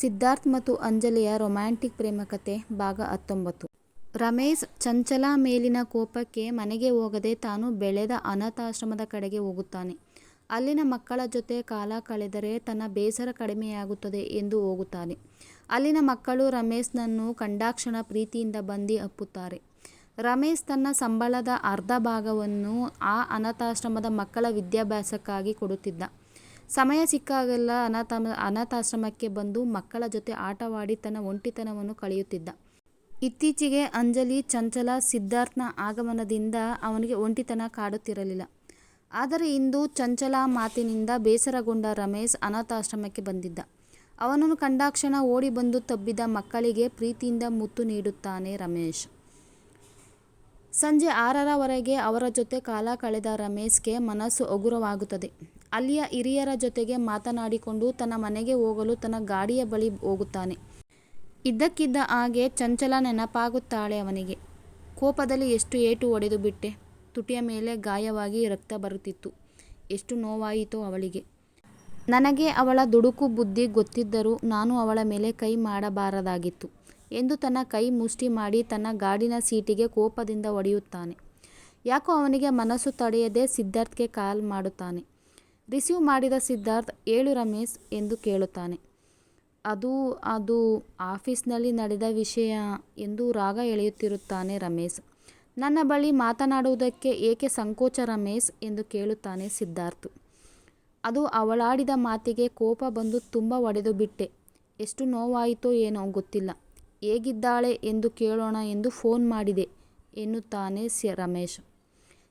ಸಿದ್ಧಾರ್ಥ್ ಮತ್ತು ಅಂಜಲಿಯ ರೊಮ್ಯಾಂಟಿಕ್ ಪ್ರೇಮಕತೆ ಭಾಗ ಹತ್ತೊಂಬತ್ತು ರಮೇಶ್ ಚಂಚಲ ಮೇಲಿನ ಕೋಪಕ್ಕೆ ಮನೆಗೆ ಹೋಗದೆ ತಾನು ಬೆಳೆದ ಅನಾಥಾಶ್ರಮದ ಕಡೆಗೆ ಹೋಗುತ್ತಾನೆ. ಅಲ್ಲಿನ ಮಕ್ಕಳ ಜೊತೆ ಕಾಲ ಕಳೆದರೆ ತನ್ನ ಬೇಸರ ಕಡಿಮೆಯಾಗುತ್ತದೆ ಎಂದು ಹೋಗುತ್ತಾನೆ. ಅಲ್ಲಿನ ಮಕ್ಕಳು ರಮೇಶ್ನನ್ನು ಕಂಡಾಕ್ಷಣ ಪ್ರೀತಿಯಿಂದ ಬಂದು ಅಪ್ಪುತ್ತಾರೆ. ರಮೇಶ್ ತನ್ನ ಸಂಬಳದ ಅರ್ಧ ಭಾಗವನ್ನು ಆ ಅನಾಥಾಶ್ರಮದ ಮಕ್ಕಳ ವಿದ್ಯಾಭ್ಯಾಸಕ್ಕಾಗಿ ಕೊಡುತ್ತಿದ್ದ. ಸಮಯ ಸಿಕ್ಕಾಗೆಲ್ಲ ಅನಾಥ ಅನಾಥಾಶ್ರಮಕ್ಕೆ ಬಂದು ಮಕ್ಕಳ ಜೊತೆ ಆಟವಾಡಿ ತನ್ನ ಒಂಟಿತನವನ್ನು ಕಳೆಯುತ್ತಿದ್ದ. ಇತ್ತೀಚೆಗೆ ಅಂಜಲಿ, ಚಂಚಲ, ಸಿದ್ಧಾರ್ಥ್ನ ಆಗಮನದಿಂದ ಅವನಿಗೆ ಒಂಟಿತನ ಕಾಡುತ್ತಿರಲಿಲ್ಲ. ಆದರೆ ಇಂದು ಚಂಚಲ ಮಾತಿನಿಂದ ಬೇಸರಗೊಂಡ ರಮೇಶ್ ಅನಾಥಾಶ್ರಮಕ್ಕೆ ಬಂದಿದ್ದ. ಅವನನ್ನು ಕಂಡಾಕ್ಷಣ ಓಡಿ ಬಂದು ತಬ್ಬಿದ ಮಕ್ಕಳಿಗೆ ಪ್ರೀತಿಯಿಂದ ಮುತ್ತು ನೀಡುತ್ತಾನೆ ರಮೇಶ್. ಸಂಜೆ ಆರರವರೆಗೆ ಅವರ ಜೊತೆ ಕಾಲ ಕಳೆದ ರಮೇಶ್ಗೆ ಮನಸ್ಸು ಹಗುರವಾಗುತ್ತದೆ. ಅಲ್ಲಿಯ ಹಿರಿಯರ ಜೊತೆಗೆ ಮಾತನಾಡಿಕೊಂಡು ತನ್ನ ಮನೆಗೆ ಹೋಗಲು ತನ್ನ ಗಾಡಿಯ ಬಳಿ ಹೋಗುತ್ತಾನೆ. ಇದ್ದಕ್ಕಿದ್ದ ಹಾಗೆ ಚಂಚಲ ನೆನಪಾಗುತ್ತಾಳೆ ಅವನಿಗೆ. ಕೋಪದಲ್ಲಿ ಎಷ್ಟು ಏಟು ಹೊಡೆದು ಬಿಟ್ಟೆ. ತುಟಿಯ ಮೇಲೆ ಗಾಯವಾಗಿ ರಕ್ತ ಬರುತ್ತಿತ್ತು. ಎಷ್ಟು ನೋವಾಯಿತೋ ಅವಳಿಗೆ. ನನಗೆ ಅವಳ ದುಡುಕು ಬುದ್ಧಿ ಗೊತ್ತಿದ್ದರೂ ನಾನು ಅವಳ ಮೇಲೆ ಕೈ ಮಾಡಬಾರದಾಗಿತ್ತು ಎಂದು ತನ್ನ ಕೈ ಮುಷ್ಟಿ ಮಾಡಿ ತನ್ನ ಗಾಡಿನ ಸೀಟಿಗೆ ಕೋಪದಿಂದ ಹೊಡೆಯುತ್ತಾನೆ. ಯಾಕೋ ಅವನಿಗೆ ಮನಸ್ಸು ತಡೆಯದೆ ಸಿದ್ಧಾರ್ಥ್ಗೆ ಕಾಲ್ ಮಾಡುತ್ತಾನೆ. ರಿಸೀವ್ ಮಾಡಿದ ಸಿದ್ಧಾರ್ಥ್, ಏಳು ರಮೇಶ್ ಎಂದು ಕೇಳುತ್ತಾನೆ. ಅದು ಅದು ಆಫೀಸ್ನಲ್ಲಿ ನಡೆದ ವಿಷಯ ಎಂದು ರಾಗ ಎಳೆಯುತ್ತಿರುತ್ತಾನೆ ರಮೇಶ್. ನನ್ನ ಬಳಿ ಮಾತನಾಡುವುದಕ್ಕೆ ಏಕೆ ಸಂಕೋಚ ರಮೇಶ್ ಎಂದು ಕೇಳುತ್ತಾನೆ ಸಿದ್ಧಾರ್ಥ್. ಅದು ಅವಳಾಡಿದ ಮಾತಿಗೆ ಕೋಪ ಬಂದು ತುಂಬ ಒಡೆದು ಬಿಟ್ಟೆ. ಎಷ್ಟು ನೋವಾಯಿತೋ ಏನೋ ಗೊತ್ತಿಲ್ಲ. ಹೇಗಿದ್ದಾಳೆ ಎಂದು ಕೇಳೋಣ ಎಂದು ಫೋನ್ ಮಾಡಿದೆ, ಎನ್ನುತ್ತಾನೆ ರಮೇಶ್.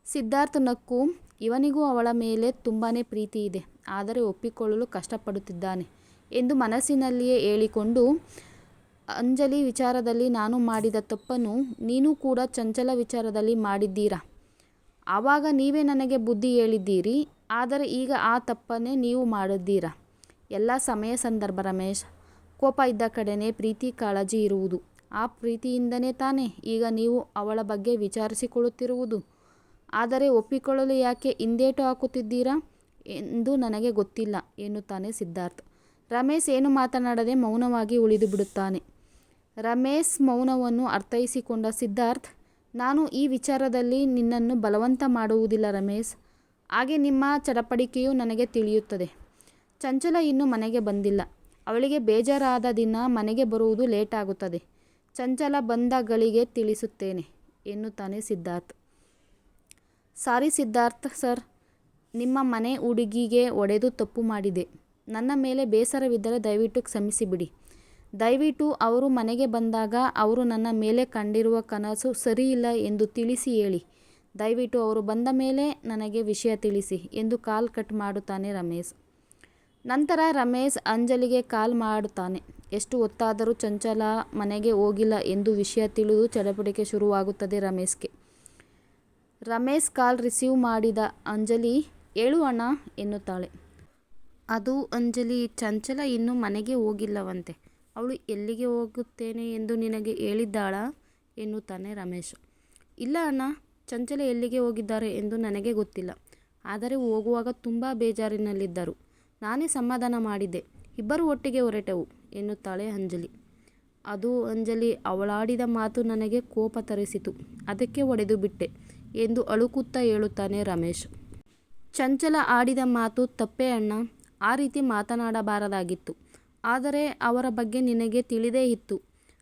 ಸಿದ್ಧಾರ್ಥ್ ನಕ್ಕು ಇವನಿಗೂ ಅವಳ ಮೇಲೆ ತುಂಬಾ ಪ್ರೀತಿ ಇದೆ. ಆದರೆ ಒಪ್ಪಿಕೊಳ್ಳಲು ಕಷ್ಟಪಡುತ್ತಿದ್ದಾನೆ ಎಂದು ಮನಸ್ಸಿನಲ್ಲಿಯೇ ಹೇಳಿಕೊಂಡು, ಅಂಜಲಿ, ವಿಚಾರದಲ್ಲಿ ನಾನು ಮಾಡಿದ ತಪ್ಪನ್ನು ನೀನು ಕೂಡ ಚಂಚಲ ವಿಚಾರದಲ್ಲಿ ಮಾಡಿದ್ದೀರಾ. ಆವಾಗ ನೀವೇ ನನಗೆ ಬುದ್ಧಿ ಹೇಳಿದ್ದೀರಿ. ಆದರೆ ಈಗ ಆ ತಪ್ಪನ್ನೇ ನೀವು ಮಾಡಿದ್ದೀರಾ. ಎಲ್ಲ ಸಮಯ ಸಂದರ್ಭ ರಮೇಶ್. ಕೋಪ ಇದ್ದ ಕಡೆನೇ ಪ್ರೀತಿ ಕಾಳಜಿ ಇರುವುದು. ಆ ಪ್ರೀತಿಯಿಂದನೇ ತಾನೇ ಈಗ ನೀವು ಅವಳ ಬಗ್ಗೆ ವಿಚಾರಿಸಿಕೊಳ್ಳುತ್ತಿರುವುದು. ಆದರೆ ಒಪ್ಪಿಕೊಳ್ಳಲು ಯಾಕೆ ಹಿಂದೇಟು ಹಾಕುತ್ತಿದ್ದೀರಾ ಎಂದು ನನಗೆ ಗೊತ್ತಿಲ್ಲ ಎನ್ನುತ್ತಾನೆ ಸಿದ್ಧಾರ್ಥ್. ರಮೇಶ್ ಏನು ಮಾತನಾಡದೆ ಮೌನವಾಗಿ ಉಳಿದು ಬಿಡುತ್ತಾನೆ. ರಮೇಶ್ ಮೌನವನ್ನು ಅರ್ಥೈಸಿಕೊಂಡ ಸಿದ್ಧಾರ್ಥ್, ನಾನು ಈ ವಿಚಾರದಲ್ಲಿ ನಿನ್ನನ್ನು ಬಲವಂತ ಮಾಡುವುದಿಲ್ಲ ರಮೇಶ್. ಹಾಗೆ ನಿಮ್ಮ ಚಡಪಡಿಕೆಯು ನನಗೆ ತಿಳಿಯುತ್ತದೆ. ಚಂಚಲ ಇನ್ನೂ ಮನೆಗೆ ಬಂದಿಲ್ಲ. ಅವಳಿಗೆ ಬೇಜಾರಾದ ದಿನ ಮನೆಗೆ ಬರುವುದು ಲೇಟಾಗುತ್ತದೆ. ಚಂಚಲ ಬಂದ ಗಳಿಗೆ ತಿಳಿಸುತ್ತೇನೆ ಎನ್ನುತ್ತಾನೆ ಸಿದ್ಧಾರ್ಥ್. ಸಾರಿ ಸಿದ್ಧಾರ್ಥ್ ಸರ್. ನಿಮ್ಮ ಮನೆ ಹುಡುಗಿಗೆ ಒಡೆದು ತಪ್ಪು ಮಾಡಿದೆ. ನನ್ನ ಮೇಲೆ ಬೇಸರವಿದ್ದರೆ ದಯವಿಟ್ಟು ಕ್ಷಮಿಸಿಬಿಡಿ. ದಯವಿಟ್ಟು ಅವರು ಮನೆಗೆ ಬಂದಾಗ ಅವರು ನನ್ನ ಮೇಲೆ ಕಂಡಿರುವ ಕನಸು ಸರಿಯಿಲ್ಲ ಎಂದು ತಿಳಿಸಿ ಹೇಳಿ. ದಯವಿಟ್ಟು ಅವರು ಬಂದ ಮೇಲೆ ನನಗೆ ವಿಷಯ ತಿಳಿಸಿ ಎಂದು ಕಾಲ್ ಕಟ್ ಮಾಡುತ್ತಾನೆ ರಮೇಶ್. ನಂತರ ರಮೇಶ್ ಅಂಜಲಿಗೆ ಕಾಲ್ ಮಾಡುತ್ತಾನೆ. ಎಷ್ಟು ಹೊತ್ತಾದರೂ ಚಂಚಲ ಮನೆಗೆ ಹೋಗಿಲ್ಲ ಎಂದು ವಿಷಯ ತಿಳಿದು ಚಡಪಡಿಕೆ ಶುರುವಾಗುತ್ತದೆ ರಮೇಶ್ಗೆ. ರಮೇಶ್ ಕಾಲ್ ರಿಸೀವ್ ಮಾಡಿದ ಅಂಜಲಿ ಹೇಳು ಅಣ್ಣ ಎನ್ನುತ್ತಾಳೆ. ಅದು ಅಂಜಲಿ ಚಂಚಲ ಇನ್ನೂ ಮನೆಗೆ ಹೋಗಿಲ್ಲವಂತೆ. ಅವಳು ಎಲ್ಲಿಗೆ ಹೋಗುತ್ತೇನೆ ಎಂದು ನಿನಗೆ ಹೇಳಿದ್ದಾಳ ಎನ್ನುತ್ತಾನೆ ರಮೇಶ್. ಇಲ್ಲ ಅಣ್ಣ, ಚಂಚಲ ಎಲ್ಲಿಗೆ ಹೋಗಿದ್ದಾರೆ ಎಂದು ನನಗೆ ಗೊತ್ತಿಲ್ಲ. ಆದರೆ ಹೋಗುವಾಗ ತುಂಬ ಬೇಜಾರಿನಲ್ಲಿದ್ದರು. ನಾನೇ ಸಮಾಧಾನ ಮಾಡಿದ್ದೆ. ಇಬ್ಬರು ಒಟ್ಟಿಗೆ ಹೊರಟೆವು ಎನ್ನುತ್ತಾಳೆ ಅಂಜಲಿ. ಅದು ಅಂಜಲಿ ಅವಳಾಡಿದ ಮಾತು ನನಗೆ ಕೋಪ ತರಿಸಿತು. ಅದಕ್ಕೆ ಹೊಡೆದು ಬಿಟ್ಟೆ ಎಂದು ಅಳುಕುತ್ತಾ ಹೇಳುತ್ತಾನೆ ರಮೇಶ್. ಚಂಚಲ ಆಡಿದ ಮಾತು ತಪ್ಪೇ ಅಣ್ಣ. ಆ ರೀತಿ ಮಾತನಾಡಬಾರದಾಗಿತ್ತು. ಆದರೆ ಅವರ ಬಗ್ಗೆ ನಿನಗೆ ತಿಳಿದೇ ಇತ್ತು.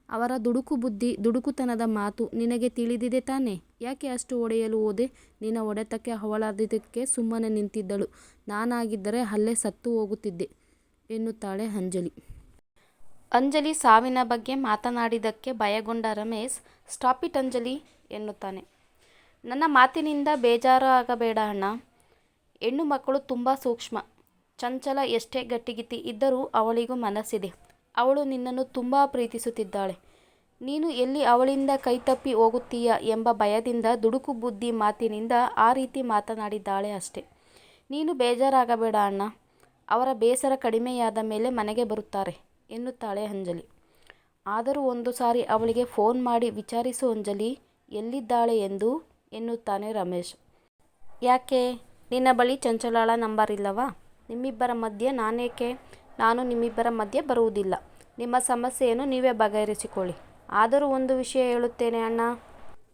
ಅವರ ದುಡುಕು ಬುದ್ಧಿ, ದುಡುಕುತನದ ಮಾತು ನಿನಗೆ ತಿಳಿದಿದೆ ತಾನೇ. ಯಾಕೆ ಅಷ್ಟು ಒಡೆಯಲು ಹೋದೆ. ನಿನ್ನ ಒಡೆತಕ್ಕೆ ಅವಳಾದಿದ್ದಕ್ಕೆ ಸುಮ್ಮನೆ ನಿಂತಿದ್ದಳು. ನಾನಾಗಿದ್ದರೆ ಅಲ್ಲೇ ಸತ್ತು ಹೋಗುತ್ತಿದ್ದೆ ಎನ್ನುತ್ತಾಳೆ ಅಂಜಲಿ. ಅಂಜಲಿ ಸಾವಿನ ಬಗ್ಗೆ ಮಾತನಾಡಿದ್ದಕ್ಕೆ ಭಯಗೊಂಡ ರಮೇಶ್ ಸ್ಟಾಪ್ ಇಟ್ ಅಂಜಲಿ ಎನ್ನುತ್ತಾನೆ. ನನ್ನ ಮಾತಿನಿಂದ ಬೇಜಾರಾಗಬೇಡ ಅಣ್ಣ ಹೆಣ್ಣು ಮಕ್ಕಳು ತುಂಬ ಸೂಕ್ಷ್ಮ. ಚಂಚಲ ಎಷ್ಟೇ ಗಟ್ಟಿಗಿತ್ತಿ ಇದ್ದರೂ ಅವಳಿಗೂ ಮನಸ್ಸಿದೆ. ಅವಳು ನಿನ್ನನ್ನು ತುಂಬ ಪ್ರೀತಿಸುತ್ತಿದ್ದಾಳೆ. ನೀನು ಎಲ್ಲಿ ಅವಳಿಂದ ಕೈತಪ್ಪಿ ಹೋಗುತ್ತೀಯ ಎಂಬ ಭಯದಿಂದ ದುಡುಕು ಬುದ್ಧಿ ಮಾತಿನಿಂದ ಆ ರೀತಿ ಮಾತನಾಡಿದ್ದಾಳೆ ಅಷ್ಟೆ ನೀನು ಬೇಜಾರಾಗಬೇಡ ಅಣ್ಣ ಅವರ ಬೇಸರ ಕಡಿಮೆಯಾದ ಮೇಲೆ ಮನೆಗೆ ಬರುತ್ತಾರೆ ಎನ್ನುತ್ತಾಳೆ ಅಂಜಲಿ. ಆದರೂ ಒಂದು ಸಾರಿ ಅವಳಿಗೆ ಫೋನ್ ಮಾಡಿ ವಿಚಾರಿಸು ಅಂಜಲಿ, ಎಲ್ಲಿದ್ದಾಳೆ ಎಂದು ಎನ್ನುತ್ತಾನೆ ರಮೇಶ್. ಯಾಕೆ ನಿನ್ನ ಬಳಿ ಚಂಚಲಳ ನಂಬರ್ ಇಲ್ಲವಾ. ನಿಮ್ಮಿಬ್ಬರ ಮಧ್ಯೆ ನಾನೇಕೆ ನಾನು ನಿಮ್ಮಿಬ್ಬರ ಮಧ್ಯೆ ಬರುವುದಿಲ್ಲ. ನಿಮ್ಮ ಸಮಸ್ಯೆಯನ್ನು ನೀವೇ ಬಗೆಹರಿಸಿಕೊಳ್ಳಿ. ಆದರೂ ಒಂದು ವಿಷಯ ಹೇಳುತ್ತೇನೆ ಅಣ್ಣ.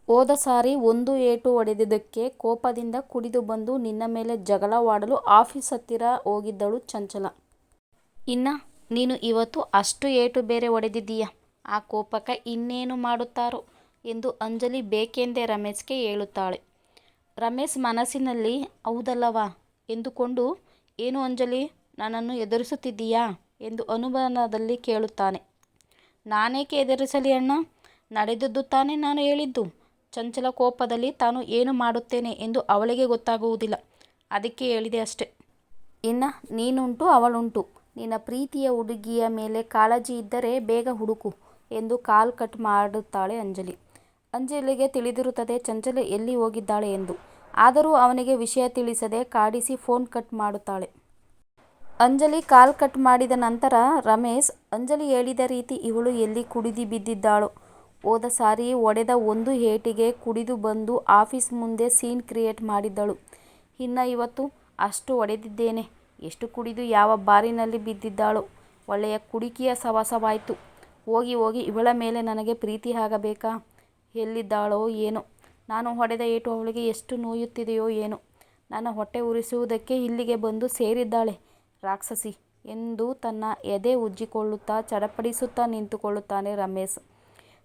ಹೋದ ಸಾರಿ ಒಂದು ಏಟು ಹೊಡೆದಿದ್ದಕ್ಕೆ ಕೋಪದಿಂದ ಕುಡಿದು ಬಂದು ನಿನ್ನ ಮೇಲೆ ಜಗಳವಾಡಲು ಆಫೀಸ್ ಹತ್ತಿರ ಹೋಗಿದ್ದಳು ಚಂಚಲ. ಇನ್ನ, ನೀನು ಇವತ್ತು ಅಷ್ಟು ಏಟು ಬೇರೆ ಹೊಡೆದಿದ್ದೀಯ. ಆ ಕೋಪಕ್ಕೆ ಇನ್ನೇನು ಮಾಡುತ್ತಾರೋ ಎಂದು ಅಂಜಲಿ ಬೇಕೆಂದೇ ರಮೇಶ್ಗೆ ಹೇಳುತ್ತಾಳೆ. ರಮೇಶ್ ಮನಸ್ಸಿನಲ್ಲಿ ಹೌದಲ್ಲವಾ ಎಂದುಕೊಂಡು, ಏನು ಅಂಜಲಿ, ನನ್ನನ್ನು ಎದುರಿಸುತ್ತಿದ್ದೀಯಾ ಎಂದು ಅನುಮಾನದಲ್ಲಿ ಕೇಳುತ್ತಾನೆ. ನಾನೇಕೆ ಎದುರಿಸಲಿ ಅಣ್ಣ. ನಡೆದದ್ದು ತಾನೇ ನಾನು ಹೇಳಿದ್ದು. ಚಂಚಲ ಕೋಪದಲ್ಲಿ ತಾನು ಏನು ಮಾಡುತ್ತೇನೆ ಎಂದು ಅವಳಿಗೆ ಗೊತ್ತಾಗುವುದಿಲ್ಲ. ಅದಕ್ಕೆ ಹೇಳಿದೆ ಅಷ್ಟೇ. ಇನ್ನ ನೀನುಂಟು, ಅವಳುಂಟು. ನಿನ್ನ ಪ್ರೀತಿಯ ಹುಡುಗಿಯ ಮೇಲೆ ಕಾಳಜಿ ಇದ್ದರೆ ಬೇಗ ಹುಡುಕು ಎಂದು ಕಾಲ್ ಕಟ್ ಮಾಡುತ್ತಾಳೆ ಅಂಜಲಿ. ಅಂಜಲಿಗೆ ತಿಳಿದಿರುತ್ತದೆ, ಚಂಚಲ ಎಲ್ಲಿ ಹೋಗಿದ್ದಾಳೆ ಎಂದು. ಆದರೂ ಅವನಿಗೆ ವಿಷಯ ತಿಳಿಸದೆ ಕಾಡಿಸಿ ಫೋನ್ ಕಟ್ ಮಾಡುತ್ತಾಳೆ. ಅಂಜಲಿ ಕಾಲ್ ಕಟ್ ಮಾಡಿದ ನಂತರ, ರಮೇಶ್, ಅಂಜಲಿ ಹೇಳಿದ ರೀತಿ ಇವಳು ಎಲ್ಲಿ ಕುಡಿದು ಬಿದ್ದಿದ್ದಾಳೋ. ಹೋದ ಸಾರಿ ಒಡೆದ ಒಂದು ಏಟಿಗೆ ಕುಡಿದು ಬಂದು ಆಫೀಸ್ ಮುಂದೆ ಸೀನ್ ಕ್ರಿಯೇಟ್ ಮಾಡಿದ್ದಳು. ಇನ್ನ ಇವತ್ತು ಅಷ್ಟು ಒಡೆದಿದ್ದೇನೆ ಎಷ್ಟು ಕುಡಿದು ಯಾವ ಬಾರಿನಲ್ಲಿ ಬಿದ್ದಿದ್ದಾಳೋ. ಒಳ್ಳೆಯ ಕುಡಿಕೆಯ ಸವಾಸವಾಯಿತು ಹೋಗಿ ಹೋಗಿ ಇವಳ ಮೇಲೆ ನನಗೆ ಪ್ರೀತಿ ಆಗಬೇಕಾ. ಎಲ್ಲಿದ್ದಾಳೋ ಏನೋ. ನಾನು ಹೊಡೆದ ಏಟು ಅವಳಿಗೆ ಎಷ್ಟು ನೋಯುತ್ತಿದೆಯೋ ಏನೋ. ನನ್ನ ಹೊಟ್ಟೆ ಉರಿಸುವುದಕ್ಕೆ ಇಲ್ಲಿಗೆ ಬಂದು ಸೇರಿದ್ದಾಳೆ ರಾಕ್ಷಸಿ ಎಂದು ತನ್ನ ಎದೆ ಉಜ್ಜಿಕೊಳ್ಳುತ್ತಾ ಚಡಪಡಿಸುತ್ತಾ ನಿಂತುಕೊಳ್ಳುತ್ತಾನೆ ರಮೇಶ್.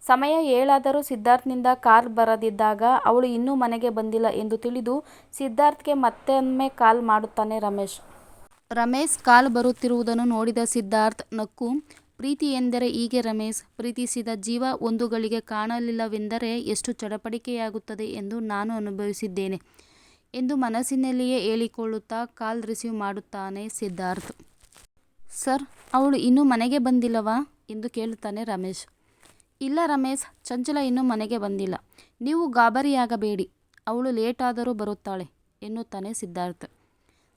ಸಮಯ ಏಳಾದರೂ ಸಿದ್ಧಾರ್ಥ್ನಿಂದ ಕಾಲ್ ಬರದಿದ್ದಾಗ ಅವಳು ಇನ್ನೂ ಮನೆಗೆ ಬಂದಿಲ್ಲ ಎಂದು ತಿಳಿದು ಸಿದ್ಧಾರ್ಥ್ಗೆ ಮತ್ತೊಮ್ಮೆ ಕಾಲ್ ಮಾಡುತ್ತಾನೆ ರಮೇಶ್. ರಮೇಶ್ ಕಾಲ್ ಬರುತ್ತಿರುವುದನ್ನು ನೋಡಿದ ಸಿದ್ಧಾರ್ಥ್ ನಕ್ಕು ಪ್ರೀತಿ ಎಂದರೆ ಹೀಗೆ ರಮೇಶ್. ಪ್ರೀತಿಸಿದ ಜೀವ ಒಂದು ಗಳಿಗೆ ಕಾಣಲಿಲ್ಲವೆಂದರೆ ಎಷ್ಟು ಚಡಪಡಿಕೆಯಾಗುತ್ತದೆ ಎಂದು ನಾನು ಅನುಭವಿಸಿದ್ದೇನೆ ಎಂದು ಮನಸ್ಸಿನಲ್ಲಿಯೇ ಹೇಳಿಕೊಳ್ಳುತ್ತಾ ಕಾಲ್ ರಿಸೀವ್ ಮಾಡುತ್ತಾನೆ ಸಿದ್ಧಾರ್ಥ್. ಸರ್, ಅವಳು ಇನ್ನೂ ಮನೆಗೆ ಬಂದಿಲ್ಲವಾ ಎಂದು ಕೇಳುತ್ತಾನೆ ರಮೇಶ್. ಇಲ್ಲ ರಮೇಶ್, ಚಂಚಲ ಇನ್ನೂ ಮನೆಗೆ ಬಂದಿಲ್ಲ. ನೀವು ಗಾಬರಿಯಾಗಬೇಡಿ. ಅವಳು ಲೇಟಾದರೂ ಬರುತ್ತಾಳೆ ಎನ್ನುತ್ತಾನೆ ಸಿದ್ಧಾರ್ಥ್.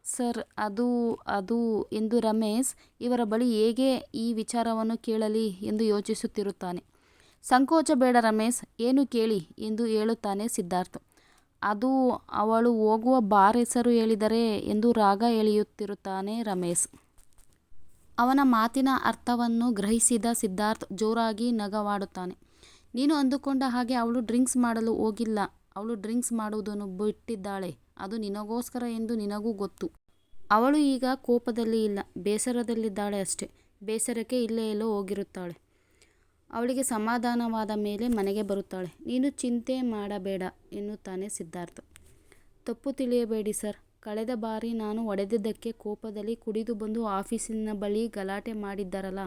ಸರ್, ಅದು ಅದು ಎಂದು ರಮೇಶ್ ಇವರ ಬಳಿ ಹೇಗೆ ಈ ವಿಚಾರವನ್ನು ಕೇಳಲಿ ಎಂದು ಯೋಚಿಸುತ್ತಿರುತ್ತಾನೆ. ಸಂಕೋಚ ಬೇಡ ರಮೇಶ್, ಏನು ಕೇಳಿ ಎಂದು ಹೇಳುತ್ತಾನೆ ಸಿದ್ಧಾರ್ಥ್. ಅದು ಅವಳು ಹೋಗುವ ಬಾರ್ ಹೆಸರು ಹೇಳಿದರೆ ಎಂದು ರಾಗ ಎಳೆಯುತ್ತಿರುತ್ತಾನೆ ರಮೇಶ್. ಅವನ ಮಾತಿನ ಅರ್ಥವನ್ನು ಗ್ರಹಿಸಿದ ಸಿದ್ಧಾರ್ಥ್ ಜೋರಾಗಿ ನಗವಾಡುತ್ತಾನೆ. ನೀನು ಅಂದುಕೊಂಡ ಹಾಗೆ ಅವಳು ಡ್ರಿಂಕ್ಸ್ ಮಾಡಲು ಹೋಗಿಲ್ಲ. ಅವಳು ಡ್ರಿಂಕ್ಸ್ ಮಾಡುವುದನ್ನು ಬಿಟ್ಟಿದ್ದಾಳೆ. ಅದು ನಿನಗೋಸ್ಕರ ಎಂದು ನಿನಗೂ ಗೊತ್ತು. ಅವಳು ಈಗ ಕೋಪದಲ್ಲಿ ಇಲ್ಲ. ಬೇಸರದಲ್ಲಿದ್ದಾಳೆ ಅಷ್ಟೇ. ಬೇಸರಕ್ಕೆ ಇಲ್ಲೇ ಎಲ್ಲೋ ಹೋಗಿರುತ್ತಾಳೆ. ಅವಳಿಗೆ ಸಮಾಧಾನವಾದ ಮೇಲೆ ಮನೆಗೆ ಬರುತ್ತಾಳೆ. ನೀನು ಚಿಂತೆ ಮಾಡಬೇಡ ಎನ್ನುತ್ತಾನೆ ಸಿದ್ಧಾರ್ಥ. ತಪ್ಪು ತಿಳಿಯಬೇಡಿ ಸರ್. ಕಳೆದ ಬಾರಿ ನಾನು ಒಡೆದಿದ್ದಕ್ಕೆ ಕೋಪದಲ್ಲಿ ಕುಡಿದು ಬಂದು ಆಫೀಸಿನ ಬಳಿ ಗಲಾಟೆ ಮಾಡಿದ್ದರಲ್ಲ,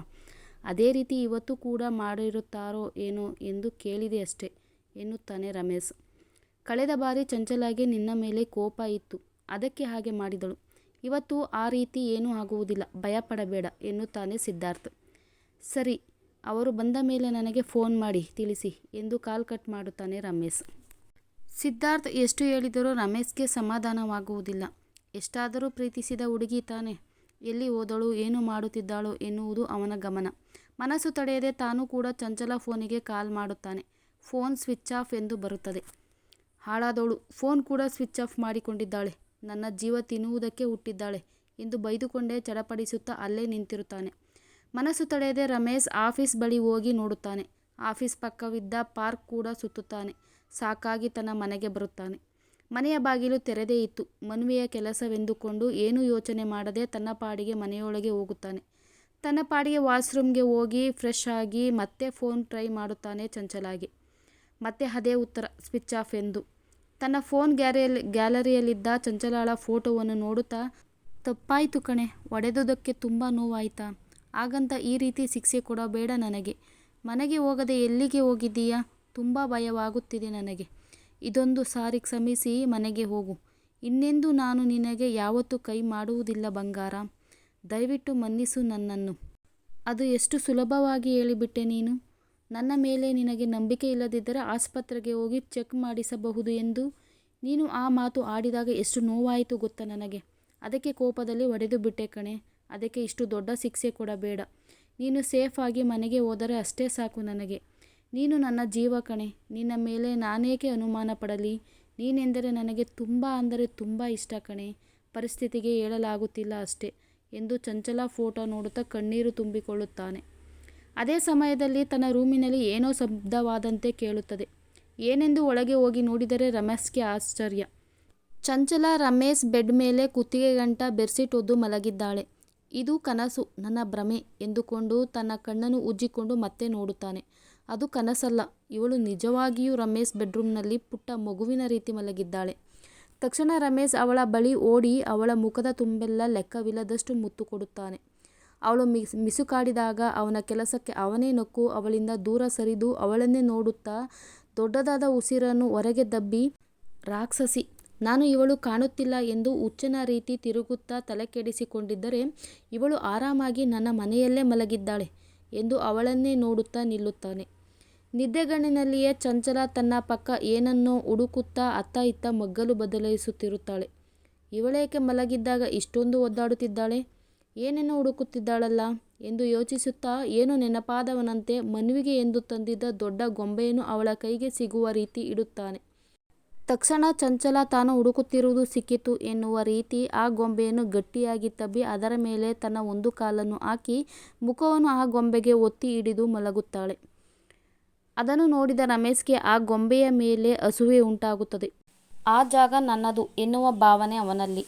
ಅದೇ ರೀತಿ ಇವತ್ತು ಕೂಡ ಮಾಡಿರುತ್ತಾರೋ ಏನೋ ಎಂದು ಕೇಳಿದೆ ಅಷ್ಟೇ ಎನ್ನುತ್ತಾನೆ ರಮೇಶ್. ಕಳೆದ ಬಾರಿ ಚಂಚಲಗೆ ನಿನ್ನ ಮೇಲೆ ಕೋಪ ಇತ್ತು. ಅದಕ್ಕೆ ಹಾಗೆ ಮಾಡಿದಳು. ಇವತ್ತು ಆ ರೀತಿ ಏನೂ ಆಗುವುದಿಲ್ಲ ಭಯಪಡಬೇಡ ಎನ್ನುತ್ತಾನೆ ಸಿದ್ಧಾರ್ಥ್. ಸರಿ ಅವರು ಬಂದ ಮೇಲೆ ನನಗೆ ಫೋನ್ ಮಾಡಿ ತಿಳಿಸಿ ಎಂದು ಕಾಲ್ ಕಟ್ ಮಾಡುತ್ತಾನೆ ರಮೇಶ್. ಸಿದ್ಧಾರ್ಥ್ ಎಷ್ಟು ಹೇಳಿದರೂ ರಮೇಶ್ಗೆ ಸಮಾಧಾನವಾಗುವುದಿಲ್ಲ. ಎಷ್ಟಾದರೂ ಪ್ರೀತಿಸಿದ ಹುಡುಗಿ ತಾನೇ. ಎಲ್ಲಿ ಹೋದಳು, ಏನು ಮಾಡುತ್ತಿದ್ದಾಳು ಎನ್ನುವುದು ಅವನ ಗಮನ. ಮನಸ್ಸು ತಡೆಯದೆ ತಾನು ಕೂಡ ಚಂಚಲ ಫೋನಿಗೆ ಕಾಲ್ ಮಾಡುತ್ತಾನೆ. ಫೋನ್ ಸ್ವಿಚ್ ಆಫ್ ಎಂದು ಬರುತ್ತದೆ. ಹಾಳಾದವಳು ಫೋನ್ ಕೂಡ ಸ್ವಿಚ್ ಆಫ್ ಮಾಡಿಕೊಂಡಿದ್ದಾಳೆ. ನನ್ನ ಜೀವ ತಿನ್ನುವುದಕ್ಕೆ ಹುಟ್ಟಿದ್ದಾಳೆ ಎಂದು ಬೈದುಕೊಂಡೇ ಚಡಪಡಿಸುತ್ತಾ ಅಲ್ಲೇ ನಿಂತಿರುತ್ತಾನೆ. ಮನಸ್ಸು ತಡೆಯದೆ ರಮೇಶ್ ಆಫೀಸ್ ಬಳಿ ಹೋಗಿ ನೋಡುತ್ತಾನೆ. ಆಫೀಸ್ ಪಕ್ಕವಿದ್ದ ಪಾರ್ಕ್ ಕೂಡ ಸುತ್ತುತ್ತಾನೆ. ಸಾಕಾಗಿ ತನ್ನ ಮನೆಗೆ ಬರುತ್ತಾನೆ. ಮನೆಯ ಬಾಗಿಲು ತೆರೆದೇ ಇತ್ತು. ಮನುವೆಯ ಕೆಲಸವೆಂದುಕೊಂಡು ಏನೂ ಯೋಚನೆ ಮಾಡದೆ ತನ್ನ ಪಾಡಿಗೆ ಮನೆಯೊಳಗೆ ಹೋಗುತ್ತಾನೆ. ತನ್ನ ಪಾಡಿಗೆ ವಾಶ್ ರೂಮ್ಗೆ ಹೋಗಿ ಫ್ರೆಶ್ ಆಗಿ ಮತ್ತೆ ಫೋನ್ ಟ್ರೈ ಮಾಡುತ್ತಾನೆ ಚಂಚಲಾಗಿ ಮತ್ತೆ ಅದೇ ಉತ್ತರ, ಸ್ವಿಚ್ ಆಫ್ ಎಂದು. ತನ್ನ ಫೋನ್ ಗ್ಯಾಲರಿಯಲ್ಲಿದ್ದ ಚಂಚಲಾಳ ಫೋಟೋವನ್ನು ನೋಡುತ್ತಾ, ತಪ್ಪಾಯಿತು ಕಣೆ, ಒಡೆದುದಕ್ಕೆ ತುಂಬ ನೋವಾಯ್ತಾ. ಹಾಗಂತ ಈ ರೀತಿ ಶಿಕ್ಷೆ ಕೊಡಬೇಡ ನನಗೆ. ಮನೆಗೆ ಹೋಗದೆ ಎಲ್ಲಿಗೆ ಹೋಗಿದ್ದೀಯಾ. ತುಂಬ ಭಯವಾಗುತ್ತಿದೆ ನನಗೆ. ಇದೊಂದು ಸಾರಿ ಕ್ಷಮಿಸಿ ಮನೆಗೆ ಹೋಗು. ಇನ್ನೆಂದು ನಾನು ನಿನಗೆ ಯಾವತ್ತೂ ಕೈ ಮಾಡುವುದಿಲ್ಲ ಬಂಗಾರ. ದಯವಿಟ್ಟು ಮನ್ನಿಸು ನನ್ನನ್ನು. ಅದು ಎಷ್ಟು ಸುಲಭವಾಗಿ ಹೇಳಿಬಿಟ್ಟೆ ನೀನು. ನನ್ನ ಮೇಲೆ ನಿನಗೆ ನಂಬಿಕೆ ಇಲ್ಲದಿದ್ದರೆ ಆಸ್ಪತ್ರೆಗೆ ಹೋಗಿ ಚೆಕ್ ಮಾಡಿಸಬಹುದು ಎಂದು. ನೀನು ಆ ಮಾತು ಆಡಿದಾಗ ಎಷ್ಟು ನೋವಾಯಿತು ಗೊತ್ತಾ ನನಗೆ. ಅದಕ್ಕೆ ಕೋಪದಲ್ಲಿ ಹೊಡೆದುಬಿಟ್ಟೆ ಕಣೆ. ಅದಕ್ಕೆ ಇಷ್ಟು ದೊಡ್ಡ ಶಿಕ್ಷೆ ಕೊಡಬೇಡ. ನೀನು ಸೇಫ್ ಆಗಿ ಮನೆಗೆ ಹೋದರೆ ಅಷ್ಟೇ ಸಾಕು ನನಗೆ. ನೀನು ನನ್ನ ಜೀವ ಕಣೆ. ನಿನ್ನ ಮೇಲೆ ನಾನೇಕೆ ಅನುಮಾನ ಪಡಲಿ. ನೀನೆಂದರೆ ನನಗೆ ತುಂಬ ಅಂದರೆ ತುಂಬ ಇಷ್ಟ ಕಣೆ. ಪರಿಸ್ಥಿತಿಗೆ ಹೇಳಲಾಗುತ್ತಿಲ್ಲ ಅಷ್ಟೇ ಎಂದು ಚಂಚಲ ಫೋಟೋ ನೋಡುತ್ತಾ ಕಣ್ಣೀರು ತುಂಬಿಕೊಳ್ಳುತ್ತಾನೆ. ಅದೇ ಸಮಯದಲ್ಲಿ ತನ್ನ ರೂಮಿನಲ್ಲಿ ಏನೋ ಶಬ್ದವಾದಂತೆ ಕೇಳುತ್ತದೆ. ಏನೆಂದು ಒಳಗೆ ಹೋಗಿ ನೋಡಿದರೆ ರಮೇಶ್ಗೆ ಆಶ್ಚರ್ಯ. ಚಂಚಲ ರಮೇಶ್ ಬೆಡ್ ಮೇಲೆ ಕುತ್ತಿಗೆ ಗಂಟ ಹೊದ್ದು ಮಲಗಿದ್ದಾಳೆ. ಇದು ಕನಸು, ನನ್ನ ಭ್ರಮೆ ಎಂದುಕೊಂಡು ತನ್ನ ಕಣ್ಣನ್ನು ಉಜ್ಜಿಕೊಂಡು ಮತ್ತೆ ನೋಡುತ್ತಾನೆ. ಅದು ಕನಸಲ್ಲ. ಇವಳು ನಿಜವಾಗಿಯೂ ರಮೇಶ್ ಬೆಡ್ರೂಮ್ನಲ್ಲಿ ಪುಟ್ಟ ಮಗುವಿನ ರೀತಿ ಮಲಗಿದ್ದಾಳೆ. ತಕ್ಷಣ ರಮೇಶ್ ಅವಳ ಬಳಿ ಓಡಿ ಅವಳ ಮುಖದ ತುಂಬೆಲ್ಲ ಲೆಕ್ಕವಿಲ್ಲದಷ್ಟು ಮುತ್ತು ಕೊಡುತ್ತಾನೆ. ಅವಳು ಮಿಸ್ ಮಿಸುಕಾಡಿದಾಗ ಅವನ ಕೆಲಸಕ್ಕೆ ಅವನೇ ನಕ್ಕು ಅವಳಿಂದ ದೂರ ಸರಿದು ಅವಳನ್ನೇ ನೋಡುತ್ತಾ ದೊಡ್ಡದಾದ ಉಸಿರನ್ನು ಹೊರಗೆ ದಬ್ಬಿ ರಾಕ್ಷಸಿ, ನಾನು ಇವಳು ಕಾಣುತ್ತಿಲ್ಲ ಎಂದು ಹುಚ್ಚನ ರೀತಿ ತಿರುಗುತ್ತಾ ತಲೆಕೆಡಿಸಿಕೊಂಡಿದ್ದರೆ ಇವಳು ಆರಾಮಾಗಿ ನನ್ನ ಮನೆಯಲ್ಲೇ ಮಲಗಿದ್ದಾಳೆ ಎಂದು ಅವಳನ್ನೇ ನೋಡುತ್ತಾ ನಿಲ್ಲುತ್ತಾನೆ. ನಿದ್ದೆಗಣ್ಣಿನಲ್ಲಿಯೇ ಚಂಚಲ ತನ್ನ ಪಕ್ಕ ಏನನ್ನೋ ಹುಡುಕುತ್ತಾ ಅತ್ತ ಇತ್ತ ಮಗ್ಗಲು ಬದಲಾಯಿಸುತ್ತಿರುತ್ತಾಳೆ ಇವಳೇಕೆ ಮಲಗಿದ್ದಾಗ ಇಷ್ಟೊಂದು ಒದ್ದಾಡುತ್ತಿದ್ದಾಳೆ? ಏನನ್ನೋ ಹುಡುಕುತ್ತಿದ್ದಾಳಲ್ಲ ಎಂದು ಯೋಚಿಸುತ್ತಾ ಏನು ನೆನಪಾದವನಂತೆ ಮನುವಿಗೆ ಎಂದು ತಂದಿದ್ದ ದೊಡ್ಡ ಗೊಂಬೆಯನ್ನು ಅವಳ ಕೈಗೆ ಸಿಗುವ ರೀತಿ ಇಡುತ್ತಾನೆ. ತಕ್ಷಣ ಚಂಚಲ ತಾನು ಹುಡುಕುತ್ತಿರುವುದು ಸಿಕ್ಕಿತು ಎನ್ನುವ ರೀತಿ ಆ ಗೊಂಬೆಯನ್ನು ಗಟ್ಟಿಯಾಗಿ ತಬ್ಬಿ ಅದರ ಮೇಲೆ ತನ್ನ ಒಂದು ಕಾಲನ್ನು ಹಾಕಿ ಮುಖವನ್ನು ಆ ಗೊಂಬೆಗೆ ಒತ್ತಿ ಹಿಡಿದು ಮಲಗುತ್ತಾಳೆ. ಅದನ್ನು ನೋಡಿದ ರಮೇಶ್ಗೆ ಆ ಗೊಂಬೆಯ ಮೇಲೆ ಅಸೂಯೆ ಉಂಟಾಗುತ್ತದೆ. ಆ ಜಾಗ ನನ್ನದು ಎನ್ನುವ ಭಾವನೆ ಅವನಲ್ಲಿ.